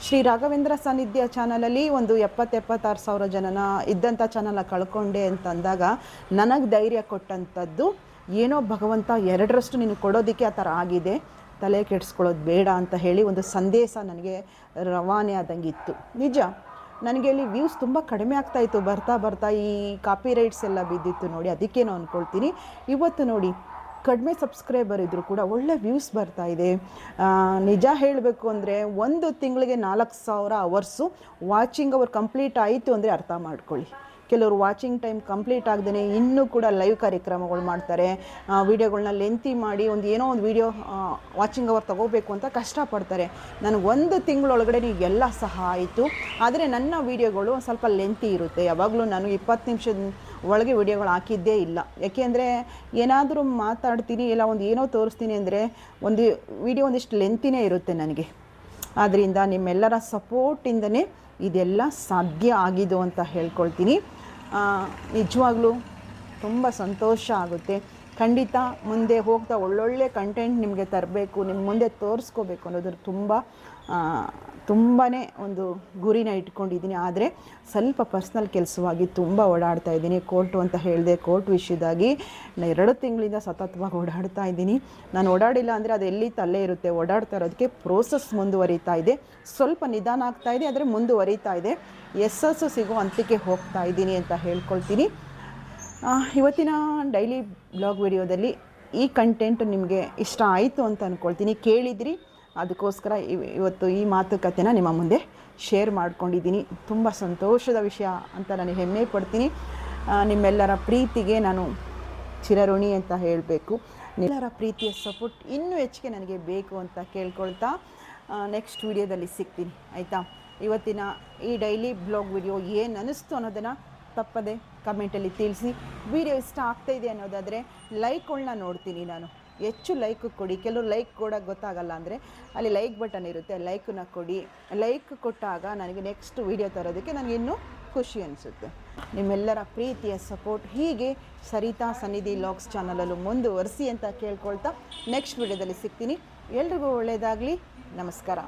ಶ್ರೀ ರಾಘವೇಂದ್ರ ಸಾನ್ನಿಧ್ಯ ಚಾನಲಲ್ಲಿ ಒಂದು ಎಪ್ಪತ್ತು ಎಪ್ಪತ್ತಾರು ಸಾವಿರ ಜನನ ಇದ್ದಂಥ ಚಾನಲ ಕಳ್ಕೊಂಡೆ ಅಂತಂದಾಗ ನನಗೆ ಧೈರ್ಯ ಕೊಟ್ಟಂಥದ್ದು ಏನೋ ಭಗವಂತ ಎರಡರಷ್ಟು ನೀನು ಕೊಡೋದಕ್ಕೆ ಆ ಥರ ಆಗಿದೆ. ತಲೆ ಕೆಡಿಸ್ಕೊಳ್ಳೋದು ಬೇಡ ಅಂತ ಹೇಳಿ ಒಂದು ಸಂದೇಶ ನನಗೆ ರವಾನೆ ಆದಂಗಿತ್ತು. ನಿಜ, ನನಗೆ ಇಲ್ಲಿ ವ್ಯೂಸ್ ತುಂಬ ಕಡಿಮೆ ಆಗ್ತಾಯಿತ್ತು ಬರ್ತಾ ಬರ್ತಾ ಈ ಕಾಪಿ ರೈಟ್ಸ್ ಎಲ್ಲ ಬಿದ್ದಿತ್ತು ನೋಡಿ ನಾನು ಅಂದ್ಕೊಳ್ತೀನಿ ಇವತ್ತು ನೋಡಿ, ಕಡಿಮೆ ಸಬ್ಸ್ಕ್ರೈಬರ್ ಇದ್ದರೂ ಕೂಡ ಒಳ್ಳೆ ವ್ಯೂಸ್ ಬರ್ತಾ ಇದೆ. ನಿಜ ಹೇಳಬೇಕು ಅಂದರೆ ಒಂದು ತಿಂಗಳಿಗೆ ನಾಲ್ಕು ಸಾವಿರ ಅವರ್ಸು ವಾಚಿಂಗ್ ಅವರ್ ಕಂಪ್ಲೀಟ್ ಆಯಿತು ಅಂದರೆ ಅರ್ಥ ಮಾಡ್ಕೊಳ್ಳಿ. ಕೆಲವರು ವಾಚಿಂಗ್ ಟೈಮ್ ಕಂಪ್ಲೀಟ್ ಆಗದೇ ಇನ್ನೂ ಕೂಡ ಲೈವ್ ಕಾರ್ಯಕ್ರಮಗಳು ಮಾಡ್ತಾರೆ. ವೀಡಿಯೋಗಳನ್ನ ಲೆಂತಿ ಮಾಡಿ ಒಂದು ಏನೋ ಒಂದು ವೀಡಿಯೋ ವಾಚಿಂಗ್ ಅವರ್ ತಗೋಬೇಕು ಅಂತ ಕಷ್ಟಪಡ್ತಾರೆ. ನನಗೆ ಒಂದು ತಿಂಗಳೊಳಗಡೆ ಎಲ್ಲ ಸಹ ಆಯಿತು. ಆದರೆ ನನ್ನ ವೀಡಿಯೋಗಳು ಸ್ವಲ್ಪ ಲೆಂತಿ ಇರುತ್ತೆ. ಯಾವಾಗಲೂ ನಾನು ಇಪ್ಪತ್ತು ನಿಮಿಷದ ಒಳಗೆ ವಿಡಿಯೋಗಳು ಹಾಕಿದ್ದೇ ಇಲ್ಲ. ಯಾಕೆಂದರೆ ಏನಾದರೂ ಮಾತಾಡ್ತೀನಿ, ಇಲ್ಲ ಒಂದು ಏನೋ ತೋರಿಸ್ತೀನಿ ಅಂದರೆ ಒಂದು ವಿಡಿಯೋ ಒಂದಿಷ್ಟು ಲೆಂತಿನೇ ಇರುತ್ತೆ ನನಗೆ. ಆದ್ದರಿಂದ ನಿಮ್ಮೆಲ್ಲರ ಸಪೋರ್ಟಿಂದನೇ ಇದೆಲ್ಲ ಸಾಧ್ಯ ಆಗಿದ್ದು ಅಂತ ಹೇಳ್ಕೊಳ್ತೀನಿ. ನಿಜವಾಗ್ಲೂ ತುಂಬ ಸಂತೋಷ ಆಗುತ್ತೆ. ಖಂಡಿತ ಮುಂದೆ ಹೋಗ್ತಾ ಒಳ್ಳೊಳ್ಳೆ ಕಂಟೆಂಟ್ ನಿಮಗೆ ತರಬೇಕು ನಿಮ್ಮ ಮುಂದೆ ತೋರಿಸ್ಕೋಬೇಕು ಅನ್ನೋದ್ರ ತುಂಬ ತುಂಬಾ ಒಂದು ಗುರಿನ ಇಟ್ಕೊಂಡಿದ್ದೀನಿ. ಆದರೆ ಸ್ವಲ್ಪ ಪರ್ಸ್ನಲ್ ಕೆಲಸವಾಗಿ ತುಂಬ ಓಡಾಡ್ತಾ ಇದ್ದೀನಿ. ಕೋರ್ಟು ಅಂತ ಹೇಳಿದೆ, ಕೋರ್ಟ್ ವಿಷಯದಾಗಿ ನಾನು ಎರಡು ತಿಂಗಳಿಂದ ಸತತವಾಗಿ ಓಡಾಡ್ತಾ ಇದ್ದೀನಿ. ನಾನು ಓಡಾಡಿಲ್ಲ ಅಂದರೆ ಅದು ಎಲ್ಲಿ ತಲೆ ಇರುತ್ತೆ. ಓಡಾಡ್ತಾ ಇರೋದಕ್ಕೆ ಪ್ರೋಸೆಸ್ ಮುಂದುವರಿತಾ ಇದೆ. ಸ್ವಲ್ಪ ನಿಧಾನ ಆಗ್ತಾ ಇದೆ, ಆದರೆ ಮುಂದುವರಿತಾ ಇದೆ. ಯಶಸ್ಸು ಸಿಗೋ ಹಂತಕ್ಕೆ ಹೋಗ್ತಾ ಇದ್ದೀನಿ ಅಂತ ಹೇಳ್ಕೊಳ್ತೀನಿ. ಇವತ್ತಿನ ಡೈಲಿ ಬ್ಲಾಗ್ ವಿಡಿಯೋದಲ್ಲಿ ಈ ಕಂಟೆಂಟ್ ನಿಮಗೆ ಇಷ್ಟ ಆಯಿತು ಅಂತ ಅಂದ್ಕೊಳ್ತೀನಿ ಕೇಳಿದ್ರಿ ಅದಕ್ಕೋಸ್ಕರ ಇವ್- ಇವತ್ತು ಈ ಮಾತುಕತೆನ ನಿಮ್ಮ ಮುಂದೆ ಶೇರ್ ಮಾಡ್ಕೊಂಡಿದ್ದೀನಿ. ತುಂಬ ಸಂತೋಷದ ವಿಷಯ ಅಂತ ನಾನು ಹೆಮ್ಮೆ ಪಡ್ತೀನಿ. ನಿಮ್ಮೆಲ್ಲರ ಪ್ರೀತಿಗೆ ನಾನು ಚಿರಋಣಿ ಅಂತ ಹೇಳಬೇಕು. ಎಲ್ಲರ ಪ್ರೀತಿಯ ಸಪೋರ್ಟ್ ಇನ್ನೂ ಹೆಚ್ಚಿಗೆ ನನಗೆ ಬೇಕು ಅಂತ ಕೇಳ್ಕೊಳ್ತಾ ನೆಕ್ಸ್ಟ್ ವಿಡಿಯೋದಲ್ಲಿ ಸಿಗ್ತೀನಿ. ಆಯಿತಾ? ಇವತ್ತಿನ ಈ ಡೈಲಿ ಬ್ಲಾಗ್ ವಿಡಿಯೋ ಏನು ಅನ್ನಿಸ್ತು ಅನ್ನೋದನ್ನು ತಪ್ಪದೆ ಕಮೆಂಟಲ್ಲಿ ತಿಳಿಸಿ. ವಿಡಿಯೋ ಇಷ್ಟ ಆಗ್ತಾಯಿದೆ ಅನ್ನೋದಾದರೆ ಲೈಕ್ಗಳನ್ನ ನೋಡ್ತೀನಿ ನಾನು. ಹೆಚ್ಚು ಲೈಕ್ ಕೊಡಿ. ಕೆಲವರು ಲೈಕ್ ಕೊಡೋಕ್ಕೆ ಗೊತ್ತಾಗಲ್ಲ ಅಂದರೆ ಅಲ್ಲಿ ಲೈಕ್ ಬಟನ್ ಇರುತ್ತೆ ಲೈಕನ್ನ ಕೊಡಿ. ಲೈಕ್ ಕೊಟ್ಟಾಗ ನನಗೆ ನೆಕ್ಸ್ಟ್ ವಿಡಿಯೋ ತರೋದಕ್ಕೆ ನನಗೆ ಇನ್ನೂ ಖುಷಿ ಅನಿಸುತ್ತೆ. ನಿಮ್ಮೆಲ್ಲರ ಪ್ರೀತಿಯ ಸಪೋರ್ಟ್ ಹೀಗೆ ಸರಿತಾ ಸನ್ನಿಧಿ ಲಾಗ್ಸ್ ಚಾನಲಲ್ಲೂ ಮುಂದುವರಿಸಿ ಅಂತ ಕೇಳ್ಕೊಳ್ತಾ ನೆಕ್ಸ್ಟ್ ವಿಡಿಯೋದಲ್ಲಿ ಸಿಗ್ತೀನಿ. ಎಲ್ರಿಗೂ ಒಳ್ಳೆಯದಾಗಲಿ ನಮಸ್ಕಾರ.